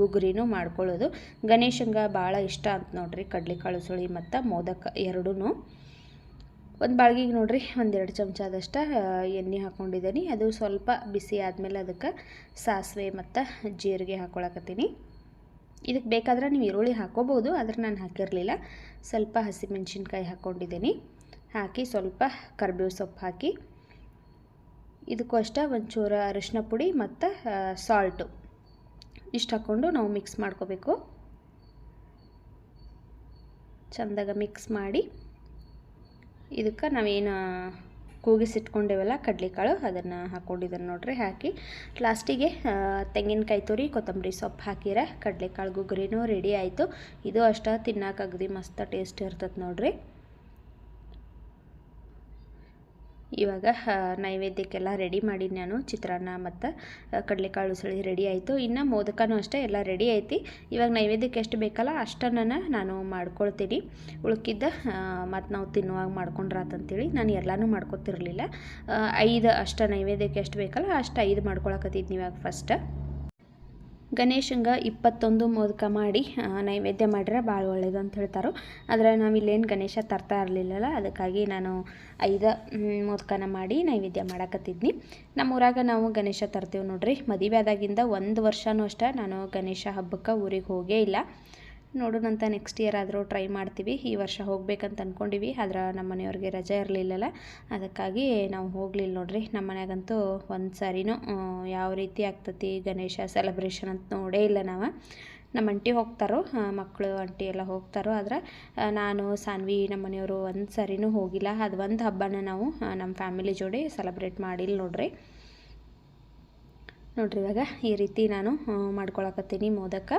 ಗುಗುರಿನೂ ಮಾಡ್ಕೊಳ್ಳೋದು. ಗಣೇಶಂಗೆ ಭಾಳ ಇಷ್ಟ ಅಂತ ನೋಡ್ರಿ, ಕಡ್ಲಿಕಾಳು ಸುಳಿ ಮತ್ತು ಮೋದಕ ಎರಡೂ ಒಂದು ಬಾಳ್ಗಿಗೆ ನೋಡ್ರಿ ಒಂದೆರಡು ಚಮಚದಷ್ಟು ಎಣ್ಣೆ ಹಾಕ್ಕೊಂಡಿದ್ದೀನಿ ಅದು ಸ್ವಲ್ಪ ಬಿಸಿ ಆದಮೇಲೆ ಅದಕ್ಕೆ ಸಾಸಿವೆ ಮತ್ತು ಜೀರಿಗೆ ಹಾಕ್ಕೊಳಕತ್ತೀನಿ ಇದಕ್ಕೆ ಬೇಕಾದ್ರೆ ನೀವು ಈರುಳ್ಳಿ ಹಾಕೋಬೋದು, ಆದರೆ ನಾನು ಹಾಕಿರಲಿಲ್ಲ. ಸ್ವಲ್ಪ ಹಸಿಮೆಣ್ಸಿನ್ಕಾಯಿ ಹಾಕ್ಕೊಂಡಿದ್ದೀನಿ. ಹಾಕಿ ಸ್ವಲ್ಪ ಕರ್ಬೇವು ಸೊಪ್ಪು ಹಾಕಿ, ಇದಕ್ಕೂ ಅಷ್ಟೇ ಒಂಚೂರು ಅರಿಶಿನ ಪುಡಿ ಮತ್ತು ಸಾಲ್ಟು ಇಷ್ಟು ಹಾಕ್ಕೊಂಡು ನಾವು ಮಿಕ್ಸ್ ಮಾಡ್ಕೋಬೇಕು. ಚಂದಾಗ ಮಿಕ್ಸ್ ಮಾಡಿ, ಇದಕ್ಕೆ ನಾವೇನು ಕೂಗಿಸಿಟ್ಕೊಂಡೇವಲ್ಲ, ಕಡಲೆಕಾಳು, ಅದನ್ನು ಹಾಕ್ಕೊಂಡಿದ್ದಾನೆ ನೋಡ್ರಿ, ಹಾಕಿ. ಲಾಸ್ಟಿಗೆ ತೆಂಗಿನಕಾಯಿ ತುರಿ, ಕೊತ್ತಂಬರಿ ಸೊಪ್ಪು ಹಾಕಿರ, ಕಡಲೆಕಾಳು ಗುಗ್ರಿನೂ ರೆಡಿ ಆಯಿತು. ಇದು ಅಷ್ಟ ತಿನ್ನಕ್ಕೆ ಅಗದಿ ಮಸ್ತ್ ಟೇಸ್ಟ್ ಇರ್ತದೆ ನೋಡ್ರಿ. ಇವಾಗ ನೈವೇದ್ಯಕ್ಕೆಲ್ಲ ರೆಡಿ ಮಾಡಿ ನಾನು, ಚಿತ್ರಾನ್ನ ಮತ್ತು ಕಡಲೆಕಾಳು ಉಸಳಿ ರೆಡಿ ಆಯಿತು. ಇನ್ನು ಮೋದಕನೂ ಅಷ್ಟೇ, ಎಲ್ಲ ರೆಡಿ ಐತಿ. ಇವಾಗ ನೈವೇದ್ಯಕ್ಕೆ ಎಷ್ಟು ಬೇಕಲ್ಲ ಅಷ್ಟನ್ನು ನಾನು ಮಾಡ್ಕೊಳ್ತೀನಿ. ಉಳ್ಕಿದ್ದ ಮತ್ತು ನಾವು ತಿನ್ನುವಾಗ ಮಾಡ್ಕೊಂಡ್ರಾತಂತೇಳಿ ನಾನು ಎಲ್ಲನೂ ಮಾಡ್ಕೊತಿರ್ಲಿಲ್ಲ. ಐದು ಅಷ್ಟು ನೈವೇದ್ಯಕ್ಕೆ ಎಷ್ಟು ಬೇಕಲ್ಲ ಅಷ್ಟು ಐದು ಮಾಡ್ಕೊಳಕತ್ತಿದ್ನಿ ಇವಾಗ ಫಸ್ಟ್ ಗಣೇಶಂಗೆ ಇಪ್ಪತ್ತೊಂದು ಮೋದಕ ಮಾಡಿ ನೈವೇದ್ಯ ಮಾಡಿದ್ರೆ ಭಾಳ ಒಳ್ಳೇದು ಅಂತ ಹೇಳ್ತಾರೆ. ಆದರೆ ನಾವಿಲ್ಲೇನು ಗಣೇಶ ತರ್ತಾ ಇರಲಿಲ್ಲಲ್ಲ, ಅದಕ್ಕಾಗಿ ನಾನು ಐದು ಮೋದಕನ ಮಾಡಿ ನೈವೇದ್ಯ ಮಾಡಕತ್ತಿದ್ನಿ. ನಮ್ಮ ಊರಾಗ ನಾವು ಗಣೇಶ ತರ್ತೀವಿ ನೋಡ್ರಿ. ಮದುವೆ ಆದಾಗಿಂದ ಒಂದು ವರ್ಷನೂ ಅಷ್ಟೇ ನಾನು ಗಣೇಶ ಹಬ್ಬಕ್ಕೆ ಊರಿಗೆ ಹೋಗೇ ಇಲ್ಲ. ನೋಡೋಣಂತ ನೆಕ್ಸ್ಟ್ ಇಯರ್ ಆದರೂ ಟ್ರೈ ಮಾಡ್ತೀವಿ. ಈ ವರ್ಷ ಹೋಗ್ಬೇಕಂತ ಅಂದ್ಕೊಂಡಿವಿ ಆದ್ರೆ ನಮ್ಮ ಮನೆಯವ್ರಿಗೆ ರಜೆ ಇರಲಿಲ್ಲಲ್ಲ. ಅದಕ್ಕಾಗಿ ನಾವು ಹೋಗಲಿಲ್ಲ ನೋಡ್ರಿ. ನಮ್ಮ ಮನೆಯಾಗಂತೂ ಒಂದು ಸಾರಿನೂ ಯಾವ ರೀತಿ ಆಗ್ತತಿ ಗಣೇಶ ಸೆಲೆಬ್ರೇಷನ್ ಅಂತ ನೋಡೇ ಇಲ್ಲ ನಾವು. ನಮ್ಮ ಅಂಟಿ ಹೋಗ್ತಾರೋ ಮಕ್ಕಳು ಅಂಟಿ ಎಲ್ಲ ಹೋಗ್ತಾರೋ, ಆದ್ರೆ ನಾನು, ಸಾನ್ವಿ, ನಮ್ಮ ಮನೆಯವರು ಒಂದು ಸಾರಿನೂ ಹೋಗಿಲ್ಲ. ಅದು ಒಂದು ಹಬ್ಬನ ನಾವು ನಮ್ಮ ಫ್ಯಾಮಿಲಿ ಜೋಡಿ ಸೆಲೆಬ್ರೇಟ್ ಮಾಡಿಲ್ಲ ನೋಡ್ರಿ. ನೋಡ್ರಿ ಇವಾಗ ಈ ರೀತಿ ನಾನು ಮಾಡ್ಕೊಳಕತ್ತೀನಿ ಮೋದಕ.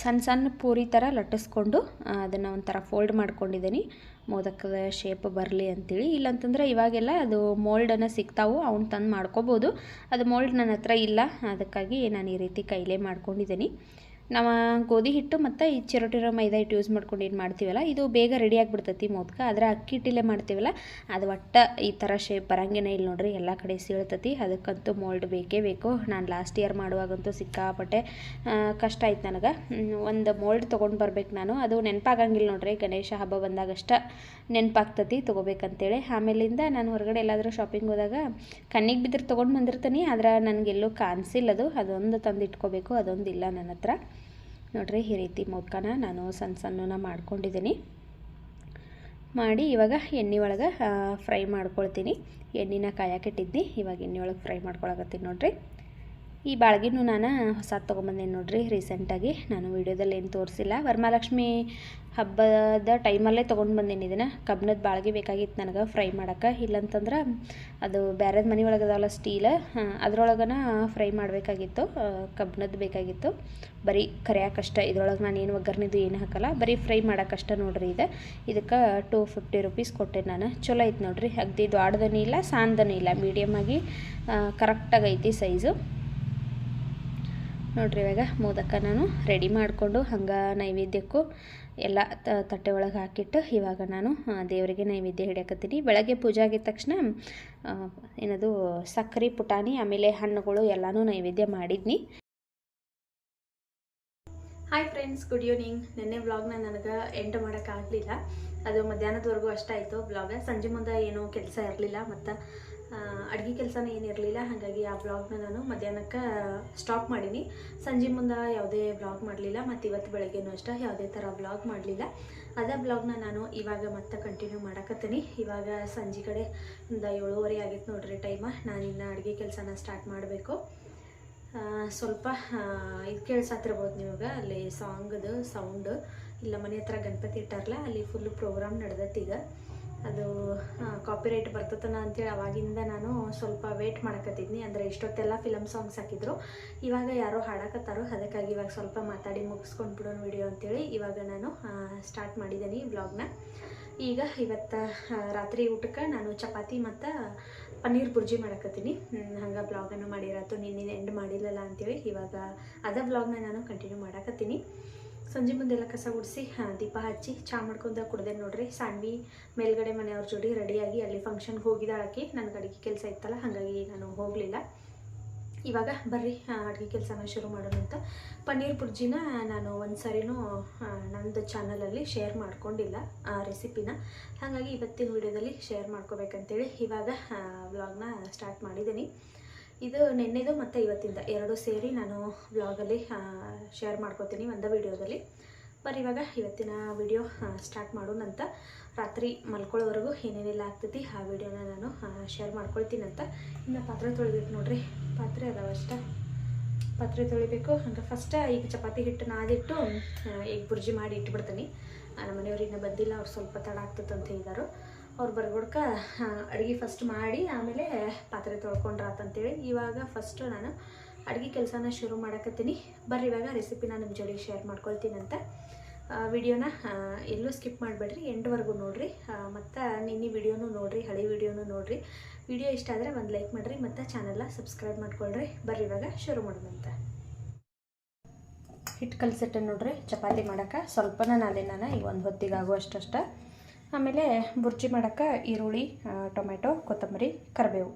ಸಣ್ಣ ಸಣ್ಣ ಪೂರಿ ಥರ ಲಟ್ಟಿಸ್ಕೊಂಡು ಅದನ್ನು ಒಂಥರ ಫೋಲ್ಡ್ ಮಾಡ್ಕೊಂಡಿದ್ದೀನಿ. ಮೋದಕದ ಶೇಪ್ ಬರಲಿ ಅಂತೇಳಿ. ಇಲ್ಲಂತಂದ್ರೆ ಇವಾಗೆಲ್ಲ ಅದು ಮೋಲ್ಡನ್ನು ಸಿಗ್ತಾವು ಅವ್ನು ತಂದು ಮಾಡ್ಕೋಬೋದು. ಅದು ಮೋಲ್ಡ್ ನನ್ನ ಹತ್ರ ಇಲ್ಲ. ಅದಕ್ಕಾಗಿ ನಾನು ಈ ರೀತಿ ಕೈಲೇ ಮಾಡ್ಕೊಂಡಿದ್ದೀನಿ. ನಾವು ಗೋಧಿ ಹಿಟ್ಟು ಮತ್ತು ಈ ಚಿರೋಟಿರೋ ಮೈದಾ ಹಿಟ್ಟು ಯೂಸ್ ಮಾಡ್ಕೊಂಡು ಏನು ಮಾಡ್ತೀವಲ್ಲ, ಇದು ಬೇಗ ರೆಡಿ ಆಗಿಬಿಡ್ತೈತಿ ಮೋದಕ. ಆದರೆ ಅಕ್ಕಿ ಹಿಟ್ಟಿಲ್ಲೇ ಮಾಡ್ತೀವಲ್ಲ, ಅದು ಒಟ್ಟು ಈ ಥರ ಶೇಪ್ ಬರಂಗೇನೇ ಇಲ್ಲ ನೋಡ್ರಿ, ಎಲ್ಲ ಕಡೆ ಸೀಳ್ತತಿ. ಅದಕ್ಕಂತೂ ಮೋಲ್ಡ್ ಬೇಕೇ ಬೇಕು. ನಾನು ಲಾಸ್ಟ್ ಇಯರ್ ಮಾಡುವಾಗಂತೂ ಸಿಕ್ಕಾಪಟ್ಟೆ ಕಷ್ಟ ಆಯ್ತು ನನಗೆ. ಒಂದು ಮೋಲ್ಡ್ ತೊಗೊಂಡು ಬರ್ಬೇಕು ನಾನು. ಅದು ನೆನಪಾಗಂಗಿಲ್ಲ ನೋಡ್ರಿ, ಗಣೇಶ ಹಬ್ಬ ಬಂದಾಗಷ್ಟ ನೆನಪಾಗ್ತತಿ, ತೊಗೋಬೇಕಂತೇಳಿ. ಆಮೇಲಿಂದ ನಾನು ಹೊರಗಡೆ ಎಲ್ಲಾದರೂ ಶಾಪಿಂಗ್ ಹೋದಾಗ ಕಣ್ಣಿಗೆ ಬಿದ್ದರೆ ತೊಗೊಂಡು ಬಂದಿರ್ತೀನಿ, ಆದ್ರೆ ನನಗೆಲ್ಲೂ ಕಾಣಿಸಿಲ್ಲ ಅದು ಅದೊಂದು ತಂದು ಇಟ್ಕೋಬೇಕು ಅದೊಂದು ಇಲ್ಲ ನನ್ನ ಹತ್ರ. ನೋಡ್ರಿ ಈ ರೀತಿ ಮೋದಕನ ನಾನು ಸಣ್ಣ ಸಣ್ಣನ ಮಾಡ್ಕೊಂಡಿದ್ದೀನಿ. ಮಾಡಿ ಇವಾಗ ಎಣ್ಣೆ ಒಳಗೆ ಫ್ರೈ ಮಾಡ್ಕೊಳ್ತೀನಿ. ಎಣ್ಣೆನ ಕಾಯಕ್ಕಿಟ್ಟಿದ್ನಿ ಇವಾಗ ಎಣ್ಣೆ ಒಳಗೆ ಫ್ರೈ ಮಾಡ್ಕೊಳಕತ್ತೀನಿ ನೋಡ್ರಿ. ಈ ಬಾಳ್ಗಿನೂ ನಾನು ಹೊಸದು ತೊಗೊಂಬಂದೆ ನೋಡ್ರಿ ರೀಸೆಂಟಾಗಿ. ನಾನು ವೀಡಿಯೋದಲ್ಲಿ ಏನು ತೋರಿಸಿಲ್ಲ. ವರಮಹಾಲಕ್ಷ್ಮಿ ಹಬ್ಬದ ಟೈಮಲ್ಲೇ ತೊಗೊಂಡು ಬಂದೀನಿ ಇದನ್ನು. ಕಬ್ಬನದ ಬಾಳ್ಗೆ ಬೇಕಾಗಿತ್ತು ನನಗೆ, ಫ್ರೈ ಮಾಡೋಕೆ ಇಲ್ಲಂತಂದ್ರೆ ಅದು ಬೇರೆದ ಮನೆ ಒಳಗೆ ಸ್ಟೀಲ್ ಅದರೊಳಗನ ಫ್ರೈ ಮಾಡಬೇಕಾಗಿತ್ತು. ಕಬ್ಬಿಣದ್ದು ಬೇಕಾಗಿತ್ತು. ಬರೀ ಕರಿಯಾಕಷ್ಟ ಇದ್ರೊಳಗೆ ನಾನು ಏನು ಒಗ್ಗರ್ನಿದ್ದು ಏನು ಹಾಕಲ್ಲ. ಬರೀ ಫ್ರೈ ಮಾಡೋಕ್ಕಷ್ಟ ನೋಡ್ರಿ ಇದು. ಇದಕ್ಕೆ ಟೂ ಫಿಫ್ಟಿ ರುಪೀಸ್ ಕೊಟ್ಟೆ ನಾನು. ಚಲೋ ಐತೆ ನೋಡ್ರಿ. ಅಗ್ದಿ ದೊಡ್ಡದೂ ಇಲ್ಲ, ಸಾಂದನೂ ಇಲ್ಲ. ಮೀಡಿಯಮ್ ಆಗಿ ಕರೆಕ್ಟಾಗಿ ಐತಿ ಸೈಜು. ನೋಡ್ರಿ ಇವಾಗ ಮೋದಕ ನಾನು ರೆಡಿ ಮಾಡಿಕೊಂಡು ಹಂಗೆ ನೈವೇದ್ಯಕ್ಕೂ ಎಲ್ಲ ತಟ್ಟೆ ಒಳಗೆ ಹಾಕಿಟ್ಟು ಇವಾಗ ನಾನು ದೇವರಿಗೆ ನೈವೇದ್ಯ ಹಿಡಿಯಕತ್ತೀನಿ. ಬೆಳಗ್ಗೆ ಪೂಜೆ ಆಗಿದ ತಕ್ಷಣ ಏನದು ಸಕ್ಕರೆ ಪುಟಾಣಿ, ಆಮೇಲೆ ಹಣ್ಣುಗಳು ಎಲ್ಲನೂ ನೈವೇದ್ಯ ಮಾಡಿದ್ನಿ. ಹಾಯ್ ಫ್ರೆಂಡ್ಸ್ ಗುಡ್ ಈವ್ನಿಂಗ್ ನಿನ್ನೆ ವ್ಲಾಗ್ನ ನನಗೆ ಎಂಟು ಮಾಡೋಕ್ಕಾಗಲಿಲ್ಲ ಅದು ಮಧ್ಯಾಹ್ನದವರೆಗೂ ಅಷ್ಟಾಯಿತು ವ್ಲಾಗ ಸಂಜೆ ಮುಂದೆ ಏನೂ ಕೆಲಸ ಇರಲಿಲ್ಲ, ಮತ್ತು ಅಡುಗೆ ಕೆಲಸನೇ ಏನಿರಲಿಲ್ಲ ಹಾಗಾಗಿ ಆ ಬ್ಲಾಗ್ನ ನಾನು ಮಧ್ಯಾಹ್ನಕ್ಕೆ ಸ್ಟಾಪ್ ಮಾಡೀನಿ. ಸಂಜೆ ಮುಂದೆ ಯಾವುದೇ ಬ್ಲಾಗ್ ಮಾಡಲಿಲ್ಲ, ಮತ್ತು ಇವತ್ತು ಬೆಳಗ್ಗೆನೂ ಅಷ್ಟೇ ಯಾವುದೇ ಥರ ಬ್ಲಾಗ್ ಮಾಡಲಿಲ್ಲ. ಅದೇ ಬ್ಲಾಗ್ನ ನಾನು ಇವಾಗ ಮತ್ತೆ ಕಂಟಿನ್ಯೂ ಮಾಡಕತ್ತೀನಿ. ಇವಾಗ ಸಂಜೆ ಕಡೆ ಒಂದು ಏಳುವರೆ ಆಗಿತ್ತು ನೋಡ್ರಿ ಟೈಮ ನಾನಿನ್ನು ಅಡುಗೆ ಕೆಲಸನ ಸ್ಟಾರ್ಟ್ ಮಾಡಬೇಕು. ಸ್ವಲ್ಪ ಇದು ಕೇಳಿಸತ್ತಿರ್ಬೋದು ನಿಮಗೆ ಅಲ್ಲಿ ಸಾಂಗದು ಸೌಂಡ್ ಇಲ್ಲ, ಮನೆ ಹತ್ರ ಗಣಪತಿ ಇಟ್ಟಾರಲ್ಲ ಅಲ್ಲಿ ಫುಲ್ಲು ಪ್ರೋಗ್ರಾಮ್ ನಡೆದತ್ತೀಗ ಅದು ಕಾಪಿರೈಟ್ ಬರ್ತತನ ಅಂತೇಳಿ ಅವಾಗಿಂದ ನಾನು ಸ್ವಲ್ಪ ವೇಟ್ ಮಾಡಕತ್ತಿದ್ನಿ. ಅಂದರೆ ಇಷ್ಟೊತ್ತೆಲ್ಲ ಫಿಲಮ್ ಸಾಂಗ್ಸ್ ಹಾಕಿದ್ರು. ಇವಾಗ ಯಾರೋ ಹಾಡಕತ್ತಾರೋ, ಅದಕ್ಕಾಗಿ ಇವಾಗ ಸ್ವಲ್ಪ ಮಾತಾಡಿ ಮುಗಿಸ್ಕೊಂಡು ಬಿಡೋಣ ವಿಡಿಯೋ ಅಂತೇಳಿ ಇವಾಗ ನಾನು ಸ್ಟಾರ್ಟ್ ಮಾಡಿದ್ದೀನಿ ವ್ಲಾಗ್ನ ಈಗ ಇವತ್ತು ರಾತ್ರಿ ಊಟಕ್ಕೆ ನಾನು ಚಪಾತಿ ಮತ್ತು ಪನ್ನೀರ್ ಬುರ್ಜಿ ಮಾಡಕತ್ತೀನಿ. ಹಂಗೆ ಬ್ಲಾಗನ್ನು ಮಾಡಿರತ್ತು ನಿನ್ನೆ ಎಂಡ್ ಮಾಡಿಲ್ಲಲ್ಲ ಅಂತೇಳಿ ಇವಾಗ ಅದ ಬ್ಲಾಗ್ನ ನಾನು ಕಂಟಿನ್ಯೂ ಮಾಡಕತ್ತೀನಿ. ಸಂಜೆ ಮುಂದೆಲ್ಲ ಕಸ ಗುಡಿಸಿ ದೀಪ ಹಚ್ಚಿ, ಚಾ ಮಾಡ್ಕೊಂಡ ಕುಡ್ದೆ ನೋಡ್ರಿ. ಸಾನ್ವಿ ಮೇಲ್ಗಡೆ ಮನೆಯವ್ರ ಜೋಡಿ ರೆಡಿಯಾಗಿ ಅಲ್ಲಿ ಫಂಕ್ಷನ್ಗೆ ಹೋಗಿದ್ದಾಳಾಕಿ ನನಗೆ ಅಡುಗೆ ಕೆಲಸ ಇತ್ತಲ್ಲ, ಹಾಗಾಗಿ ನಾನು ಹೋಗಲಿಲ್ಲ. ಇವಾಗ ಬರ್ರಿ ಅಡುಗೆ ಕೆಲಸನ ಶುರು ಮಾಡೋಣ ಅಂತ. ಪನ್ನೀರ್ ಬುರ್ಜಿನ ನಾನು ಒಂದು ಸರಿನೂ ನಂದು ಚಾನಲಲ್ಲಿ ಶೇರ್ ಮಾಡ್ಕೊಂಡಿಲ್ಲ, ಆ ರೆಸಿಪಿನ ಹಾಗಾಗಿ ಇವತ್ತಿನ ವಿಡಿಯೋದಲ್ಲಿ ಶೇರ್ ಮಾಡ್ಕೋಬೇಕಂತೇಳಿ ಇವಾಗ ವ್ಲಾಗ್ನ ಸ್ಟಾರ್ಟ್ ಮಾಡಿದ್ದೀನಿ. ಇದು ನಿನ್ನೆದು ಮತ್ತು ಇವತ್ತಿಂದ ಎರಡು ಸೇರಿ ನಾನು ವ್ಲಾಗಲ್ಲಿ ಶೇರ್ ಮಾಡ್ಕೋತೀನಿ ಒಂದು ವಿಡಿಯೋದಲ್ಲಿ ಬರೀ ಇವಾಗ ಇವತ್ತಿನ ವಿಡಿಯೋ ಸ್ಟಾರ್ಟ್ ಮಾಡೋಣಂತ ರಾತ್ರಿ ಮಲ್ಕೊಳ್ಳೋವರೆಗೂ ಏನೇನೆಲ್ಲ ಆಗ್ತೈತಿ ಆ ವಿಡಿಯೋನ ನಾನು ಶೇರ್ ಮಾಡ್ಕೊಳ್ತೀನಂತ ಇನ್ನು ಪಾತ್ರೆ ತೊಳಿಬೇಕು ನೋಡ್ರಿ. ಪಾತ್ರೆ ಅದಾವ ಪಾತ್ರೆ ತೊಳಿಬೇಕು. ಹಂಗೆ ಫಸ್ಟ್ ಈಗ ಚಪಾತಿ ಹಿಟ್ಟು ನಾದಿಟ್ಟು ಈಗ ಬುರ್ಜಿ ಮಾಡಿ ಇಟ್ಬಿಡ್ತೀನಿ. ನಮ್ಮ ಮನೆಯವ್ರು ಇನ್ನೂ ಬಂದಿಲ್ಲ, ಅವ್ರು ಸ್ವಲ್ಪ ತಡ ಆಗ್ತದಂತ ಹೇಳಿದಾರು. ಅವ್ರು ಬರ್ಬಿಡ್ಕ ಅಡುಗೆ ಫಸ್ಟ್ ಮಾಡಿ, ಆಮೇಲೆ ಪಾತ್ರೆ ತೊಳ್ಕೊಂಡ್ರಾತಂತೇಳಿ ಇವಾಗ ಫಸ್ಟು ನಾನು ಅಡುಗೆ ಕೆಲಸನ ಶುರು ಮಾಡಕತ್ತೀನಿ. ಬರ್ರಿ, ಇವಾಗ ರೆಸಿಪಿನ ನಿಮ್ಮ ಜೋಡಿ ಶೇರ್ ಮಾಡ್ಕೊಳ್ತೀನಂತ ವಿಡಿಯೋನ ಎಲ್ಲೂ ಸ್ಕಿಪ್ ಮಾಡಬೇಡ್ರಿ ಎಂಡ್ವರೆಗೂ ನೋಡಿರಿ. ಮತ್ತು ನಿನ್ನೆ ವಿಡಿಯೋನು ನೋಡಿರಿ, ಹಳೆ ವಿಡಿಯೋನು ನೋಡಿರಿ. ವಿಡಿಯೋ ಇಷ್ಟ ಆದರೆ ಒಂದು ಲೈಕ್ ಮಾಡಿರಿ, ಮತ್ತು ಚಾನಲ್ನ ಸಬ್ಸ್ಕ್ರೈಬ್ ಮಾಡ್ಕೊಳ್ರಿ. ಬರ್ರಿ, ಇವಾಗ ಶುರು ಮಾಡೋದಂತೆ ಹಿಟ್ಟು ಕಲಸಿಟ್ಟೆ ನೋಡ್ರಿ, ಚಪಾತಿ ಮಾಡೋಕೆ. ಸ್ವಲ್ಪನ ನಾಳೆ ನಾನು ಈಗ ಒಂದು ಹೊತ್ತಿಗೆ ಆಗುವಷ್ಟಷ್ಟ. ಆಮೇಲೆ ಬುರ್ಜಿ ಮಾಡೋಕ್ಕೆ ಈರುಳ್ಳಿ ಟೊಮೆಟೊ ಕೊತ್ತಂಬರಿ, ಕರಿಬೇವು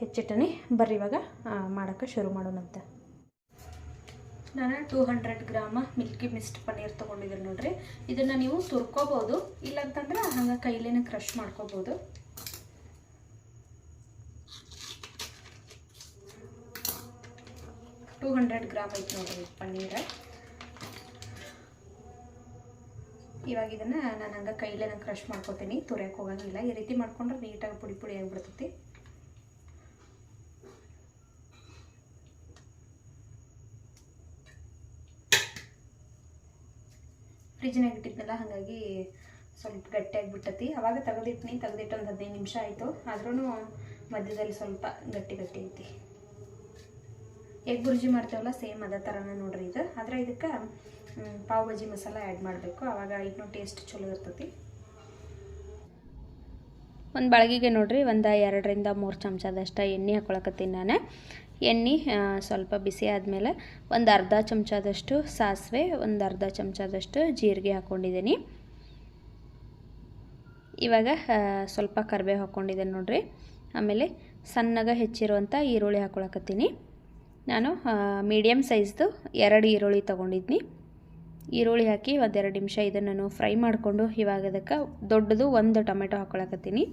ಹೆಚ್ಚಿಟ್ಟನಿ. ಬರ್ರಿ ಇವಾಗ ಮಾಡೋಕ್ಕೆ ಶುರು ಮಾಡೋಣಂತೆ. ನಾನು two hundred gram Milky Mist paneer ತೊಗೊಂಡಿದ್ದೀನಿ ನೋಡಿರಿ. ಇದನ್ನು ನೀವು ತುರ್ಕೋಬೋದು, ಇಲ್ಲಂತಂದ್ರೆ ಹಂಗೆ ಕೈಲೇನೆ ಕ್ರಷ್ ಮಾಡ್ಕೋಬೋದು. ಟೂ ಹಂಡ್ರೆಡ್ ಗ್ರಾಮ್ ಐತೆ ನೋಡಿರಿ ಪನ್ನೀರ. ಇವಾಗ ಇದನ್ನು ನಾನು ಹಂಗೆ ಕೈಲೇ ನಾನು ಕ್ರಷ್ ಮಾಡ್ಕೊತೀನಿ. ತುರಿಯಕ್ಕೆ ಹೋಗೋಂಗಿಲ್ಲ. ಈ ರೀತಿ ಮಾಡ್ಕೊಂಡ್ರೆ ನೀಟಾಗಿ ಪುಡಿ ಪುಡಿ ಆಗಿಬಿಡ್ತೈತಿ. ಫ್ರಿಜ್ನಾಗ ಇಟ್ಟಿದ್ನಲ್ಲ, ಹಾಗಾಗಿ ಸ್ವಲ್ಪ ಗಟ್ಟಿಯಾಗಿಬಿಟ್ಟತಿ ಅವಾಗ ತೆಗೆದಿಟ್ನಿ, ತೆಗೆದಿಟ್ಟು ಒಂದು ಹದಿನೈದು ನಿಮಿಷ ಆಯಿತು. ಆದ್ರೂ ಮಧ್ಯದಲ್ಲಿ ಸ್ವಲ್ಪ ಗಟ್ಟಿ ಗಟ್ಟಿ ಐತಿ. ಎಗ್ ಬುರ್ಜಿ ಮಾಡ್ತೇವಲ್ಲ, ಸೇಮ್ ಅದೇ ಥರನೇ ನೋಡ್ರಿ ಇದು. ಆದರೆ ಇದಕ್ಕೆ ಪಾವ್ ಭಾಜಿ ಮಸಾಲ ಆ್ಯಡ್ ಮಾಡಬೇಕು. ಆವಾಗ ಇನ್ನೂ ಟೇಸ್ಟ್ ಚಲೋ ಇರ್ತೈತಿ. ಒಂದು ಬಳಗಿಗೆ ನೋಡ್ರಿ, ಒಂದು ಎರಡರಿಂದ ಮೂರು ಚಮಚದಷ್ಟು ಎಣ್ಣೆ ಹಾಕೊಳಕತ್ತೀನಿ ನಾನು. ಎಣ್ಣೆ ಸ್ವಲ್ಪ ಬಿಸಿ ಆದಮೇಲೆ ಒಂದು ಅರ್ಧ ಚಮಚದಷ್ಟು ಸಾಸಿವೆ, ಒಂದು ಅರ್ಧ ಚಮಚದಷ್ಟು ಜೀರಿಗೆ ಹಾಕ್ಕೊಂಡಿದ್ದೀನಿ ಇವಾಗ ಸ್ವಲ್ಪ ಕರಿಬೇವು ಹಾಕ್ಕೊಂಡಿದ್ದೇನೆ ನೋಡ್ರಿ. ಆಮೇಲೆ ಸಣ್ಣಗೆ ಹೆಚ್ಚಿರುವಂಥ ಈರುಳ್ಳಿ ಹಾಕ್ಕೊಳಕತ್ತೀನಿ ನಾನು ಮೀಡಿಯಮ್ ಸೈಜ್ದು ಎರಡು ಈರುಳ್ಳಿ ತೊಗೊಂಡಿದ್ನಿ. ಈರುಳ್ಳಿ ಹಾಕಿ ಒಂದೆರಡು ನಿಮಿಷ ಇದನ್ನು ನಾನು ಫ್ರೈ ಮಾಡಿಕೊಂಡು ಇವಾಗ ಅದಕ್ಕೆ ದೊಡ್ಡದು ಒಂದು ಟೊಮೆಟೊ ಹಾಕ್ಕೊಳಕತ್ತೀನಿ.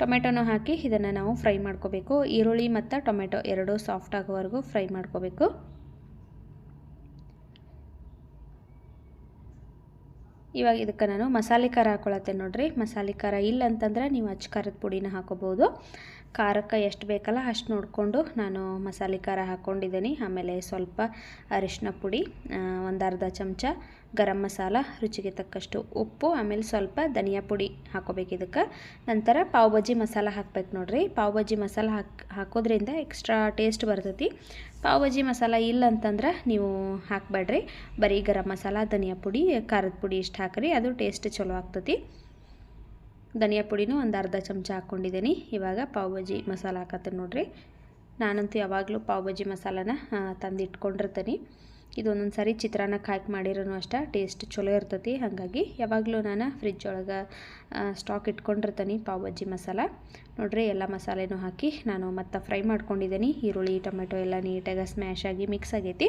ಟೊಮೆಟೊನೂ ಹಾಕಿ ಇದನ್ನು ನಾವು ಫ್ರೈ ಮಾಡ್ಕೋಬೇಕು. ಈರುಳ್ಳಿ ಮತ್ತು ಟೊಮೆಟೊ ಎರಡೂ ಸಾಫ್ಟ್ ಆಗೋವರೆಗೂ ಫ್ರೈ ಮಾಡ್ಕೋಬೇಕು. ಇವಾಗ ಇದಕ್ಕೆ ನಾನು ಮಸಾಲೆ ಖಾರ ಹಾಕ್ಕೊಳತ್ತೆ ನೋಡಿರಿ. ಮಸಾಲೆ ಖಾರ ಇಲ್ಲ ಅಂತಂದ್ರೆ ನೀವು ಅಚ್ಚ ಖಾರದ ಪುಡಿನ ಹಾಕೋಬೋದು ಖಾರಕ್ಕೆ ಎಷ್ಟು ಬೇಕಲ್ಲ ಅಷ್ಟು ನೋಡಿಕೊಂಡು ನಾನು ಮಸಾಲೆ ಖಾರ ಹಾಕ್ಕೊಂಡಿದ್ದೀನಿ ಆಮೇಲೆ ಸ್ವಲ್ಪ ಅರಿಶಿನ ಪುಡಿ ಒಂದು ಅರ್ಧ ಚಮಚ ಗರಂ ಮಸಾಲ, ರುಚಿಗೆ ತಕ್ಕಷ್ಟು ಉಪ್ಪು, ಆಮೇಲೆ ಸ್ವಲ್ಪ ಧನಿಯಾ ಪುಡಿ ಹಾಕೋಬೇಕು ಇದಕ್ಕೆ. ನಂತರ ಪಾವ್ ಬಜ್ಜಿ ಮಸಾಲ ಹಾಕ್ಬೇಕು ನೋಡಿರಿ. ಪಾವ್ ಬಜ್ಜಿ ಮಸಾಲ ಹಾಕ್, ಹಾಕೋದ್ರಿಂದ ಎಕ್ಸ್ಟ್ರಾ ಟೇಸ್ಟ್ ಬರ್ತೈತಿ. ಪಾವ್ ಬಜ್ಜಿ ಮಸಾಲ ಇಲ್ಲ ಅಂತಂದ್ರೆ ನೀವು ಹಾಕಬೇಡ್ರಿ. ಬರೀ ಗರಂ ಮಸಾಲ, ಧನಿಯಾ ಪುಡಿ, ಖಾರದ ಪುಡಿ ಇಷ್ಟು ಹಾಕ್ರಿ. ಅದು ಟೇಸ್ಟ್ ಚಲೋ ಆಗ್ತೈತಿ. ಧನಿಯಾ ಪುಡಿನೂ ಒಂದು ಅರ್ಧ ಚಮಚ ಹಾಕ್ಕೊಂಡಿದ್ದೀನಿ. ಇವಾಗ ಪಾವ್ ಭಾಜಿ ಮಸಾಲ ಹಾಕತ್ತೀನಿ ನೋಡಿರಿ. ನಾನಂತೂ ಯಾವಾಗಲೂ ಪಾವ್ ಭಾಜಿ ಮಸಾಲನ ತಂದು ಇಟ್ಕೊಂಡಿರ್ತೀನಿ ಇದು ಚಿತ್ರಾನ್ನ ಸಾರಿ ಚಿತ್ರಾನ್ನಕ್ಕೆ ಹಾಕಿ ಮಾಡಿರೋನು ಅಷ್ಟೇ, ಟೇಸ್ಟ್ ಚಲೋ ಇರ್ತೈತಿ. ಹಾಗಾಗಿ ಯಾವಾಗಲೂ ನಾನು ಫ್ರಿಜ್ ಒಳಗೆ ಸ್ಟಾಕ್ ಇಟ್ಕೊಂಡಿರ್ತೀನಿ ಪಾವ್ ಭಾಜಿ ಮಸಾಲ. ನೋಡಿರಿ, ಎಲ್ಲ ಮಸಾಲೆನೂ ಹಾಕಿ ನಾನು ಮತ್ತೆ ಫ್ರೈ ಮಾಡ್ಕೊಂಡಿದ್ದೀನಿ. ಈರುಳ್ಳಿ, ಟೊಮೆಟೊ ಎಲ್ಲ ನೀಟಾಗಿ ಸ್ಮ್ಯಾಶ್ ಆಗಿ ಮಿಕ್ಸ್ ಆಗೈತಿ.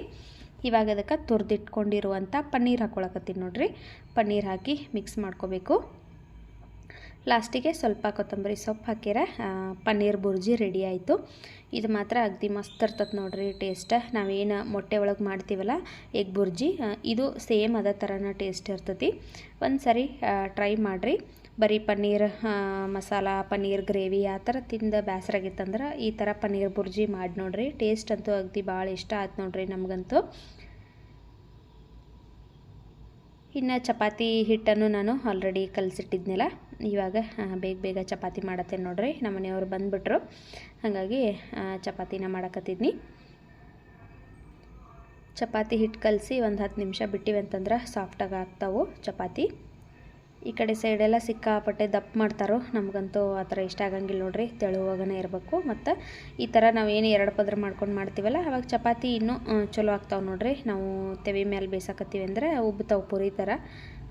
ಇವಾಗ ಅದಕ್ಕೆ ತುರಿದಿಟ್ಕೊಂಡಿರುವಂಥ ಪನ್ನೀರ್ ಹಾಕ್ಕೊಳಕತ್ತೀನಿ ನೋಡಿರಿ. ಪನ್ನೀರ್ ಹಾಕಿ ಮಿಕ್ಸ್ ಮಾಡ್ಕೋಬೇಕು. ಲಾಸ್ಟಿಗೆ ಸ್ವಲ್ಪ ಕೊತ್ತಂಬರಿ ಸೊಪ್ಪು ಹಾಕಿರ ಪನ್ನೀರ್ ಬುರ್ಜಿ ರೆಡಿ ಆಯಿತು. ಇದು ಮಾತ್ರ ಅಗದಿ ಮಸ್ತ್ ಇರ್ತದೆ ನೋಡ್ರಿ ಟೇಸ್ಟ್ ನಾವೇನು ಮೊಟ್ಟೆ ಒಳಗೆ ಮಾಡ್ತೀವಲ್ಲ ಎಗ್ ಬುರ್ಜಿ ಇದು ಸೇಮ್ ಅದ ಥರನ ಟೇಸ್ಟ್ ಇರ್ತೈತಿ. ಒಂದು ಸರಿ ಟ್ರೈ ಮಾಡಿರಿ. ಬರೀ ಪನ್ನೀರ್ ಮಸಾಲ, ಪನ್ನೀರ್ ಗ್ರೇವಿ ಆ ಥರ ತಿಂದು ಬೇಸರಾಗಿತ್ತಂದ್ರೆ ಈ ಥರ ಪನ್ನೀರ್ ಬುರ್ಜಿ ಮಾಡಿ ನೋಡ್ರಿ. ಟೇಸ್ಟ್ ಅಂತೂ ಅಗದಿ ಭಾಳ ಇಷ್ಟ ಆಯ್ತು ನೋಡ್ರಿ ನಮಗಂತೂ. ಇನ್ನು ಚಪಾತಿ ಹಿಟ್ಟನ್ನು ನಾನು ಆಲ್ರೆಡಿ ಕಲಸಿಟ್ಟಿದ್ನಲ್ಲ ಇವಾಗ ಬೇಗ ಬೇಗ ಚಪಾತಿ ಮಾಡತ್ತೆ ನೋಡ್ರಿ. ನಮ್ಮ ಮನೆಯವರು ಬಂದುಬಿಟ್ರು. ಹಾಗಾಗಿ ಚಪಾತಿನ ಮಾಡಕತ್ತಿದ್ನಿ. ಚಪಾತಿ ಹಿಟ್ಟು ಕಲಸಿ ಒಂದು ಹತ್ತು ನಿಮಿಷ ಬಿಟ್ಟಿವೆ ಅಂತಂದ್ರೆ ಸಾಫ್ಟಾಗಿ ಆಗ್ತಾವು ಚಪಾತಿ. ಈ ಕಡೆ ಸೈಡೆಲ್ಲ ಸಿಕ್ಕಾಪಟ್ಟೆ ದಪ್ಪ ಮಾಡ್ತಾರೋ, ನಮಗಂತೂ ಆ ಥರ ಇಷ್ಟ ಆಗಂಗಿಲ್ಲ ನೋಡ್ರಿ. ತೆಳುವಾಗನೇ ಇರಬೇಕು. ಮತ್ತು ಈ ಥರ ನಾವು ಏನು ಎರಡು ಪದ್ರ ಮಾಡ್ಕೊಂಡು ಮಾಡ್ತೀವಲ್ಲ, ಅವಾಗ ಚಪಾತಿ ಇನ್ನೂ ಚಲೋ ಆಗ್ತಾವೆ ನೋಡ್ರಿ. ನಾವು ತೆವಿ ಮೇಲೆ ಬೇಯಿಸಕತ್ತೀವಿ ಅಂದರೆ ಉಬ್ಬುತ್ತಾವೆ ಪುರಿ ಥರ.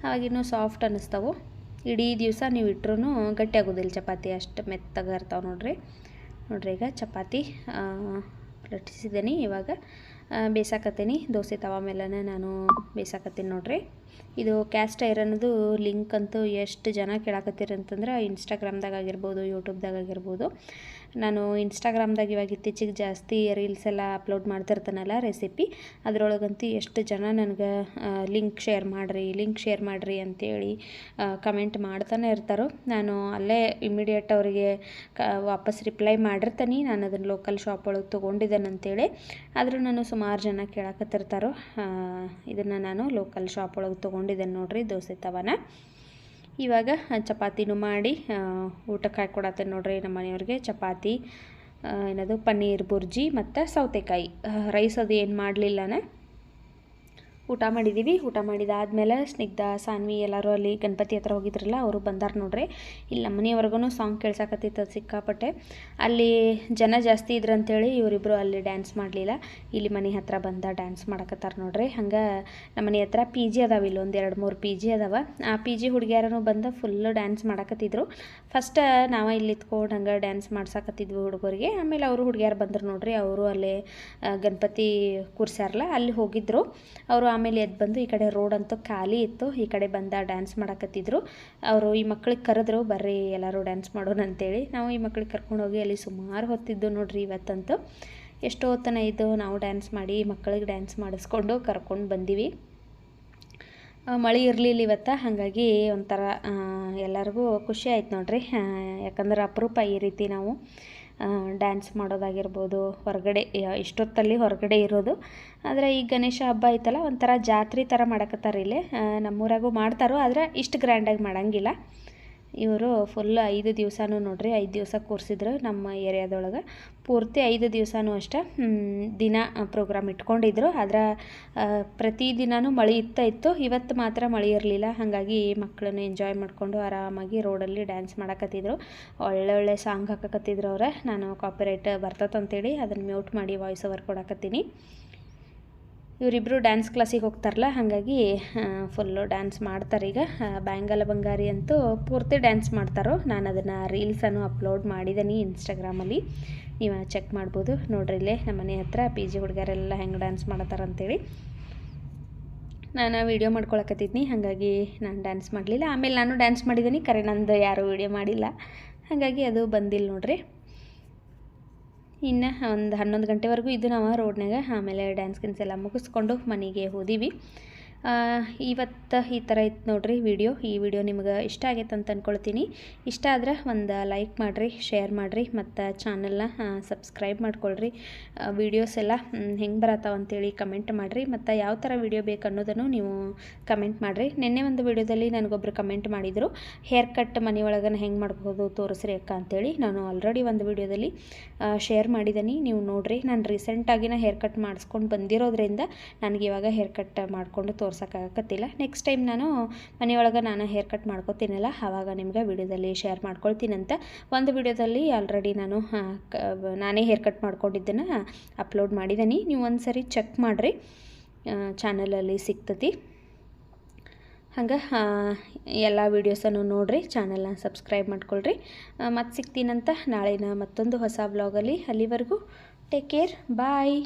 ಅವಾಗ ಇನ್ನೂ ಸಾಫ್ಟ್ ಅನ್ನಿಸ್ತಾವೆ ಇಡೀ ದಿವಸ ನೀವು ಇಟ್ಟರೂ ಗಟ್ಟಿ ಆಗೋದಿಲ್ಲ. ಚಪಾತಿ ಅಷ್ಟು ಮೆತ್ತಗೆ ಇರ್ತಾವೆ ನೋಡ್ರಿ. ನೋಡ್ರಿ ಈಗ ಚಪಾತಿ ಲಟ್ಟಿಸಿದ್ದೀನಿ ಇವಾಗ ಬೇಸಾಕತ್ತೀನಿ. ದೋಸೆ ತವ ಮೇಲೆ ನಾನು ಬೇಯ್ಸಾಕತ್ತೀನಿ ನೋಡ್ರಿ. ಇದು ಕ್ಯಾಸ್ಟ್ ಐರನ್ದು ಲಿಂಕ್ ಅಂತೂ ಎಷ್ಟು ಜನ ಕೇಳಾಕತ್ತೀರಿ ಅಂತಂದ್ರೆ ಇನ್ಸ್ಟಾಗ್ರಾಮ್ದಾಗ ಆಗಿರ್ಬೋದು ಯೂಟ್ಯೂಬ್ದಾಗ ಆಗಿರ್ಬೋದು. ನಾನು ಇನ್ಸ್ಟಾಗ್ರಾಮ್ದಾಗ ಇವಾಗ ಇತ್ತೀಚೆಗೆ ಜಾಸ್ತಿ ರೀಲ್ಸ್ ಎಲ್ಲ ಅಪ್ಲೋಡ್ ಮಾಡ್ತಿರ್ತಾನಲ್ಲ ರೆಸಿಪಿ ಅದರೊಳಗಂತೂ ಎಷ್ಟು ಜನ ನನಗೆ ಲಿಂಕ್ ಶೇರ್ ಮಾಡಿರಿ ಲಿಂಕ್ ಶೇರ್ ಮಾಡಿರಿ ಅಂತೇಳಿ ಕಮೆಂಟ್ ಮಾಡ್ತಾನೆ ಇರ್ತಾರೋ. ನಾನು ಅಲ್ಲೇ ಇಮಿಡಿಯೇಟ್ ಅವರಿಗೆ ಕ ವಾಪಸ್ ರಿಪ್ಲೈ ಮಾಡಿರ್ತೀನಿ. ನಾನು ಅದನ್ನು ಲೋಕಲ್ ಶಾಪ್ ಒಳಗೆ ತೊಗೊಂಡಿದ್ದೇನೆ ಅಂತೇಳಿ. ಆದರೂ ನಾನು ಸುಮಾರು ಜನ ಕೇಳಾಕತ್ತಿರ್ತಾರೋ. ಇದನ್ನು ನಾನು ಲೋಕಲ್ ಶಾಪ್ ಒಳಗೆ ತೊಗೊಂಡಿದ್ದೇನೆ ನೋಡ್ರಿ, ದೋಸೆ ತವನ. ಇವಾಗ ಚಪಾತಿನೂ ಮಾಡಿ ಊಟಕ್ಕೆ ಹಾಕ್ಕೊಡತ್ತೆ ನೋಡ್ರಿ ನಮ್ಮ ಮನೆಯವ್ರಿಗೆ. ಚಪಾತಿ ಏನದು, ಪನ್ನೀರ್ ಬುರ್ಜಿ ಮತ್ತು ಸೌತೆಕಾಯಿ. ರೈಸ್ ಅದು ಏನು ಮಾಡಲಿಲ್ಲನ? ಊಟ ಮಾಡಿದ್ದೀವಿ ಊಟ ಮಾಡಿದಾದಮೇಲೆ ಸ್ನಿಗ್ಧ, ಸಾನ್ವಿ ಎಲ್ಲರೂ ಅಲ್ಲಿ ಗಣಪತಿ ಹತ್ರ ಹೋಗಿದ್ರಲ್ಲ, ಅವರು ಬಂದಾರ ನೋಡ್ರಿ. ಇಲ್ಲಿ ನಮ್ಮ ಸಾಂಗ್ ಕೇಳ್ಸಕತ್ತಿತ್ತು ಸಿಕ್ಕಾಪಟ್ಟೆ. ಅಲ್ಲಿ ಜನ ಜಾಸ್ತಿ ಇದ್ರು ಅಂತೇಳಿ ಇವರಿಬ್ಬರು ಅಲ್ಲಿ ಡ್ಯಾನ್ಸ್ ಮಾಡಲಿಲ್ಲ. ಇಲ್ಲಿ ಮನೆ ಹತ್ರ ಬಂದ ಡ್ಯಾನ್ಸ್ ಮಾಡಕತ್ತಾರ ನೋಡ್ರಿ. ಹಂಗೆ ನಮ್ಮ ಮನೆ ಹತ್ರ ಪಿ ಜಿ ಅದಾವ ಇಲ್ಲಿ ಒಂದು ಎರಡು ಮೂರು ಪಿ ಜಿ ಅದಾವ. ಆ ಪಿ ಜಿ ಹುಡುಗಿಯರನು ಬಂದು ಫುಲ್ಲು ಡ್ಯಾನ್ಸ್ ಮಾಡಕತ್ತಿದ್ರು. ಫಸ್ಟ್ ನಾವು ಇಲ್ಲಿ ಇತ್ಕೊಂಡು ಹಂಗೆ ಡ್ಯಾನ್ಸ್ ಮಾಡ್ಸಕತ್ತಿದ್ವಿ ಹುಡುಗರಿಗೆ. ಆಮೇಲೆ ಅವರು ಹುಡುಗಿಯರು ಬಂದರು ನೋಡ್ರಿ. ಅವರು ಅಲ್ಲಿ ಗಣಪತಿ ಕೂರ್ಸ್ಯಾರಲ್ಲ, ಅಲ್ಲಿ ಹೋಗಿದ್ರು. ಅವರು ಆಮೇಲೆ ಎದ್ದು ಬಂದು ಈ ಕಡೆ ರೋಡ್ ಅಂತೂ ಖಾಲಿ ಇತ್ತು. ಈ ಕಡೆ ಬಂದ ಡ್ಯಾನ್ಸ್ ಮಾಡಕತ್ತಿದ್ರು. ಅವರು ಈ ಮಕ್ಳಿಗೆ ಕರೆದ್ರು, ಬರ್ರಿ ಎಲ್ಲರೂ ಡ್ಯಾನ್ಸ್ ಮಾಡೋಣ ಅಂತೇಳಿ. ನಾವು ಈ ಮಕ್ಳಿಗೆ ಕರ್ಕೊಂಡು ಹೋಗಿ ಅಲ್ಲಿ ಸುಮಾರು ಹೊತ್ತಿದ್ದು ನೋಡ್ರಿ ಇವತ್ತಂತೂ. ಎಷ್ಟೋ ತನ ಇದ್ದು ನಾವು ಡ್ಯಾನ್ಸ್ ಮಾಡಿ ಮಕ್ಕಳಿಗೆ ಡ್ಯಾನ್ಸ್ ಮಾಡಿಸ್ಕೊಂಡು ಕರ್ಕೊಂಡು ಬಂದೀವಿ. ಮಳೆ ಇರಲಿಲ್ಲ ಇವತ್ತು, ಹಾಗಾಗಿ ಒಂಥರ ಎಲ್ಲರಿಗೂ ಖುಷಿ ಆಯ್ತು ನೋಡ್ರಿ. ಯಾಕಂದ್ರೆ ಅಪರೂಪ ಈ ರೀತಿ ನಾವು ಡ್ಯಾನ್ಸ್ ಮಾಡೋದಾಗಿರ್ಬೋದು, ಹೊರಗಡೆ ಇಷ್ಟೊತ್ತಲ್ಲಿ ಹೊರಗಡೆ ಇರೋದು. ಆದರೆ ಈ ಗಣೇಶ ಹಬ್ಬ ಐತಲ್ಲ, ಒಂಥರ ಜಾತ್ರೆ ಥರ ಮಾಡಕತ್ತಾರೆ ಇಲ್ಲಿ. ನಮ್ಮೂರಾಗೂ ಮಾಡ್ತಾರೋ, ಆದರೆ ಇಷ್ಟು ಗ್ರ್ಯಾಂಡಾಗಿ ಮಾಡಂಗಿಲ್ಲ. ಇವರು ಫುಲ್ ಐದು ದಿವಸನೂ ನೋಡ್ರಿ, ಐದು ದಿವಸ ಕೂರಿಸಿದ್ರು ನಮ್ಮ ಏರಿಯಾದೊಳಗೆ. ಪೂರ್ತಿ ಐದು ದಿವಸನೂ ಅಷ್ಟೇ ದಿನ ಪ್ರೋಗ್ರಾಮ್ ಇಟ್ಕೊಂಡಿದ್ರು. ಆದ್ರೆ ಪ್ರತಿ ದಿನವೂ ಮಳೆ ಇತ್ತ ಇತ್ತು. ಇವತ್ತು ಮಾತ್ರ ಮಳೆ ಇರಲಿಲ್ಲ. ಹಾಗಾಗಿ ಮಕ್ಕಳನ್ನು ಎಂಜಾಯ್ ಮಾಡಿಕೊಂಡು ಆರಾಮಾಗಿ ರೋಡಲ್ಲಿ ಡ್ಯಾನ್ಸ್ ಮಾಡಕತ್ತಿದ್ರು. ಒಳ್ಳೊಳ್ಳೆ ಸಾಂಗ್ ಹಾಕಕತ್ತಿದ್ರು ಅವರೇ. ನಾನು ಕಾಪಿರೈಟ್ ಬರ್ತದಂತೇಳಿ ಅದನ್ನು ಮ್ಯೂಟ್ ಮಾಡಿ ವಾಯ್ಸ್ ಓವರ್ ಕೊಡಕತ್ತೀನಿ. ಇವರಿಬ್ಬರು ಡ್ಯಾನ್ಸ್ ಕ್ಲಾಸಿಗೆ ಹೋಗ್ತಾರಲ್ಲ, ಹಾಗಾಗಿ ಫುಲ್ಲು ಡ್ಯಾನ್ಸ್ ಮಾಡ್ತಾರೆ ಈಗ. ಬ್ಯಾಂಗಲ ಬಂಗಾರಿ ಅಂತೂ ಪೂರ್ತಿ ಡ್ಯಾನ್ಸ್ ಮಾಡ್ತಾರೋ. ನಾನು ಅದನ್ನು ರೀಲ್ಸನ್ನು ಅಪ್ಲೋಡ್ ಮಾಡಿದ್ದೀನಿ ಇನ್ಸ್ಟಾಗ್ರಾಮಲ್ಲಿ ನೀವು ಚೆಕ್ ಮಾಡ್ಬೋದು. ನೋಡ್ರಿ ಇಲ್ಲೇ ನಮ್ಮ ಮನೆ ಹತ್ರ ಪಿ ಜಿ ಹುಡುಗರೆಲ್ಲ ಹೆಂಗೆ ಡ್ಯಾನ್ಸ್ ಮಾಡತ್ತಾರಂತೇಳಿ ನಾನು ವೀಡಿಯೋ ಮಾಡ್ಕೊಳಕತ್ತಿದ್ನಿ, ಹಾಗಾಗಿ ನಾನು ಡ್ಯಾನ್ಸ್ ಮಾಡಲಿಲ್ಲ. ಆಮೇಲೆ ನಾನು ಡ್ಯಾನ್ಸ್ ಮಾಡಿದ್ದೀನಿ ಕರೆ ನಂದು ಯಾರೂ ವೀಡಿಯೋ ಮಾಡಿಲ್ಲ. ಹಾಗಾಗಿ ಅದು ಬಂದಿಲ್ಲ ನೋಡ್ರಿ. ಇನ್ನು ಒಂದು ಹನ್ನೊಂದು ಗಂಟೆವರೆಗೂ ಇದು ನಾವು ರೋಡ್ನಾಗ ಆಮೇಲೆ ಡ್ಯಾನ್ಸ್ ಗಿನ್ಸ್ ಎಲ್ಲ ಮುಗಿಸ್ಕೊಂಡು ಮನೆಗೆ ಹೋದೀವಿ. ಇವತ್ತು ಈ ಥರ ಇತ್ತು ನೋಡ್ರಿ ವಿಡಿಯೋ ಈ ವಿಡಿಯೋ ನಿಮ್ಗೆ ಇಷ್ಟ ಆಗೈತೆ ಅಂತ ಅಂದ್ಕೊಳ್ತೀನಿ ಇಷ್ಟ ಆದ್ರೆ ಒಂದು ಲೈಕ್ ಮಾಡಿರಿ ಶೇರ್ ಮಾಡಿರಿ, ಮತ್ತು ಚಾನಲ್ನ ಸಬ್ಸ್ಕ್ರೈಬ್ ಮಾಡ್ಕೊಳ್ರಿ. ವೀಡಿಯೋಸ್ ಎಲ್ಲ ಹೆಂಗೆ ಬರತ್ತಾವ ಅಂತೇಳಿ ಕಮೆಂಟ್ ಮಾಡಿರಿ. ಮತ್ತು ಯಾವ ಥರ ವಿಡಿಯೋ ಬೇಕು ಅನ್ನೋದನ್ನು ನೀವು ಕಮೆಂಟ್ ಮಾಡಿರಿ. ನಿನ್ನೆ ಒಂದು ವಿಡಿಯೋದಲ್ಲಿ ನನಗೊಬ್ಬರು ಕಮೆಂಟ್ ಮಾಡಿದರು ಹೇರ್ ಕಟ್ ಮನೆಯೊಳಗನ ಹೆಂಗೆ ಮಾಡ್ಬೋದು ತೋರಿಸ್ರಿ ಅಕ್ಕ ಅಂತೇಳಿ. ನಾನು ಆಲ್ರೆಡಿ ಒಂದು ವಿಡಿಯೋದಲ್ಲಿ ಶೇರ್ ಮಾಡಿದ್ದೀನಿ ನೀವು ನೋಡಿರಿ, ನಾನು ರೀಸೆಂಟಾಗಿನ ಹೇರ್ ಕಟ್ ಮಾಡಿಸ್ಕೊಂಡು ಬಂದಿರೋದ್ರಿಂದ, ನನಗೆ ಇವಾಗ ಹೇರ್ ಕಟ್ ಮಾಡಿಕೊಂಡು ತೋರ್ಸೋಕ್ಕಾಗತ್ತಿಲ್ಲ ನೆಕ್ಸ್ಟ್ ಟೈಮ್ ನಾನು ಮನೆಯೊಳಗೆ ನಾನು ಹೇರ್ ಕಟ್ ಮಾಡ್ಕೊತೀನಲ್ಲ ಆವಾಗ ನಿಮ್ಗೆ ವಿಡಿಯೋದಲ್ಲಿ ಶೇರ್ ಮಾಡ್ಕೊಳ್ತೀನಂತ. ಒಂದು ವಿಡಿಯೋದಲ್ಲಿ ಆಲ್ರೆಡಿ ನಾನು ನಾನೇ ಹೇರ್ ಕಟ್ ಮಾಡ್ಕೊಂಡಿದ್ದನ್ನು ಅಪ್ಲೋಡ್ ಮಾಡಿದ್ದೀನಿ ನೀವು ಒಂದು ಸರಿ ಚೆಕ್ ಮಾಡಿರಿ ಚಾನಲಲ್ಲಿ ಸಿಗ್ತತಿ. ಹಂಗೆ ಎಲ್ಲ ವೀಡಿಯೋಸನ್ನು ನೋಡಿರಿ ಚಾನಲ್ನ ಸಬ್ಸ್ಕ್ರೈಬ್ ಮಾಡ್ಕೊಳ್ರಿ. ಮತ್ತು ಸಿಗ್ತೀನಂತ ನಾಳಿನ ಮತ್ತೊಂದು ಹೊಸ ಬ್ಲಾಗಲ್ಲಿ ಅಲ್ಲಿವರೆಗೂ ಟೇಕ್ ಕೇರ್ ಬಾಯ್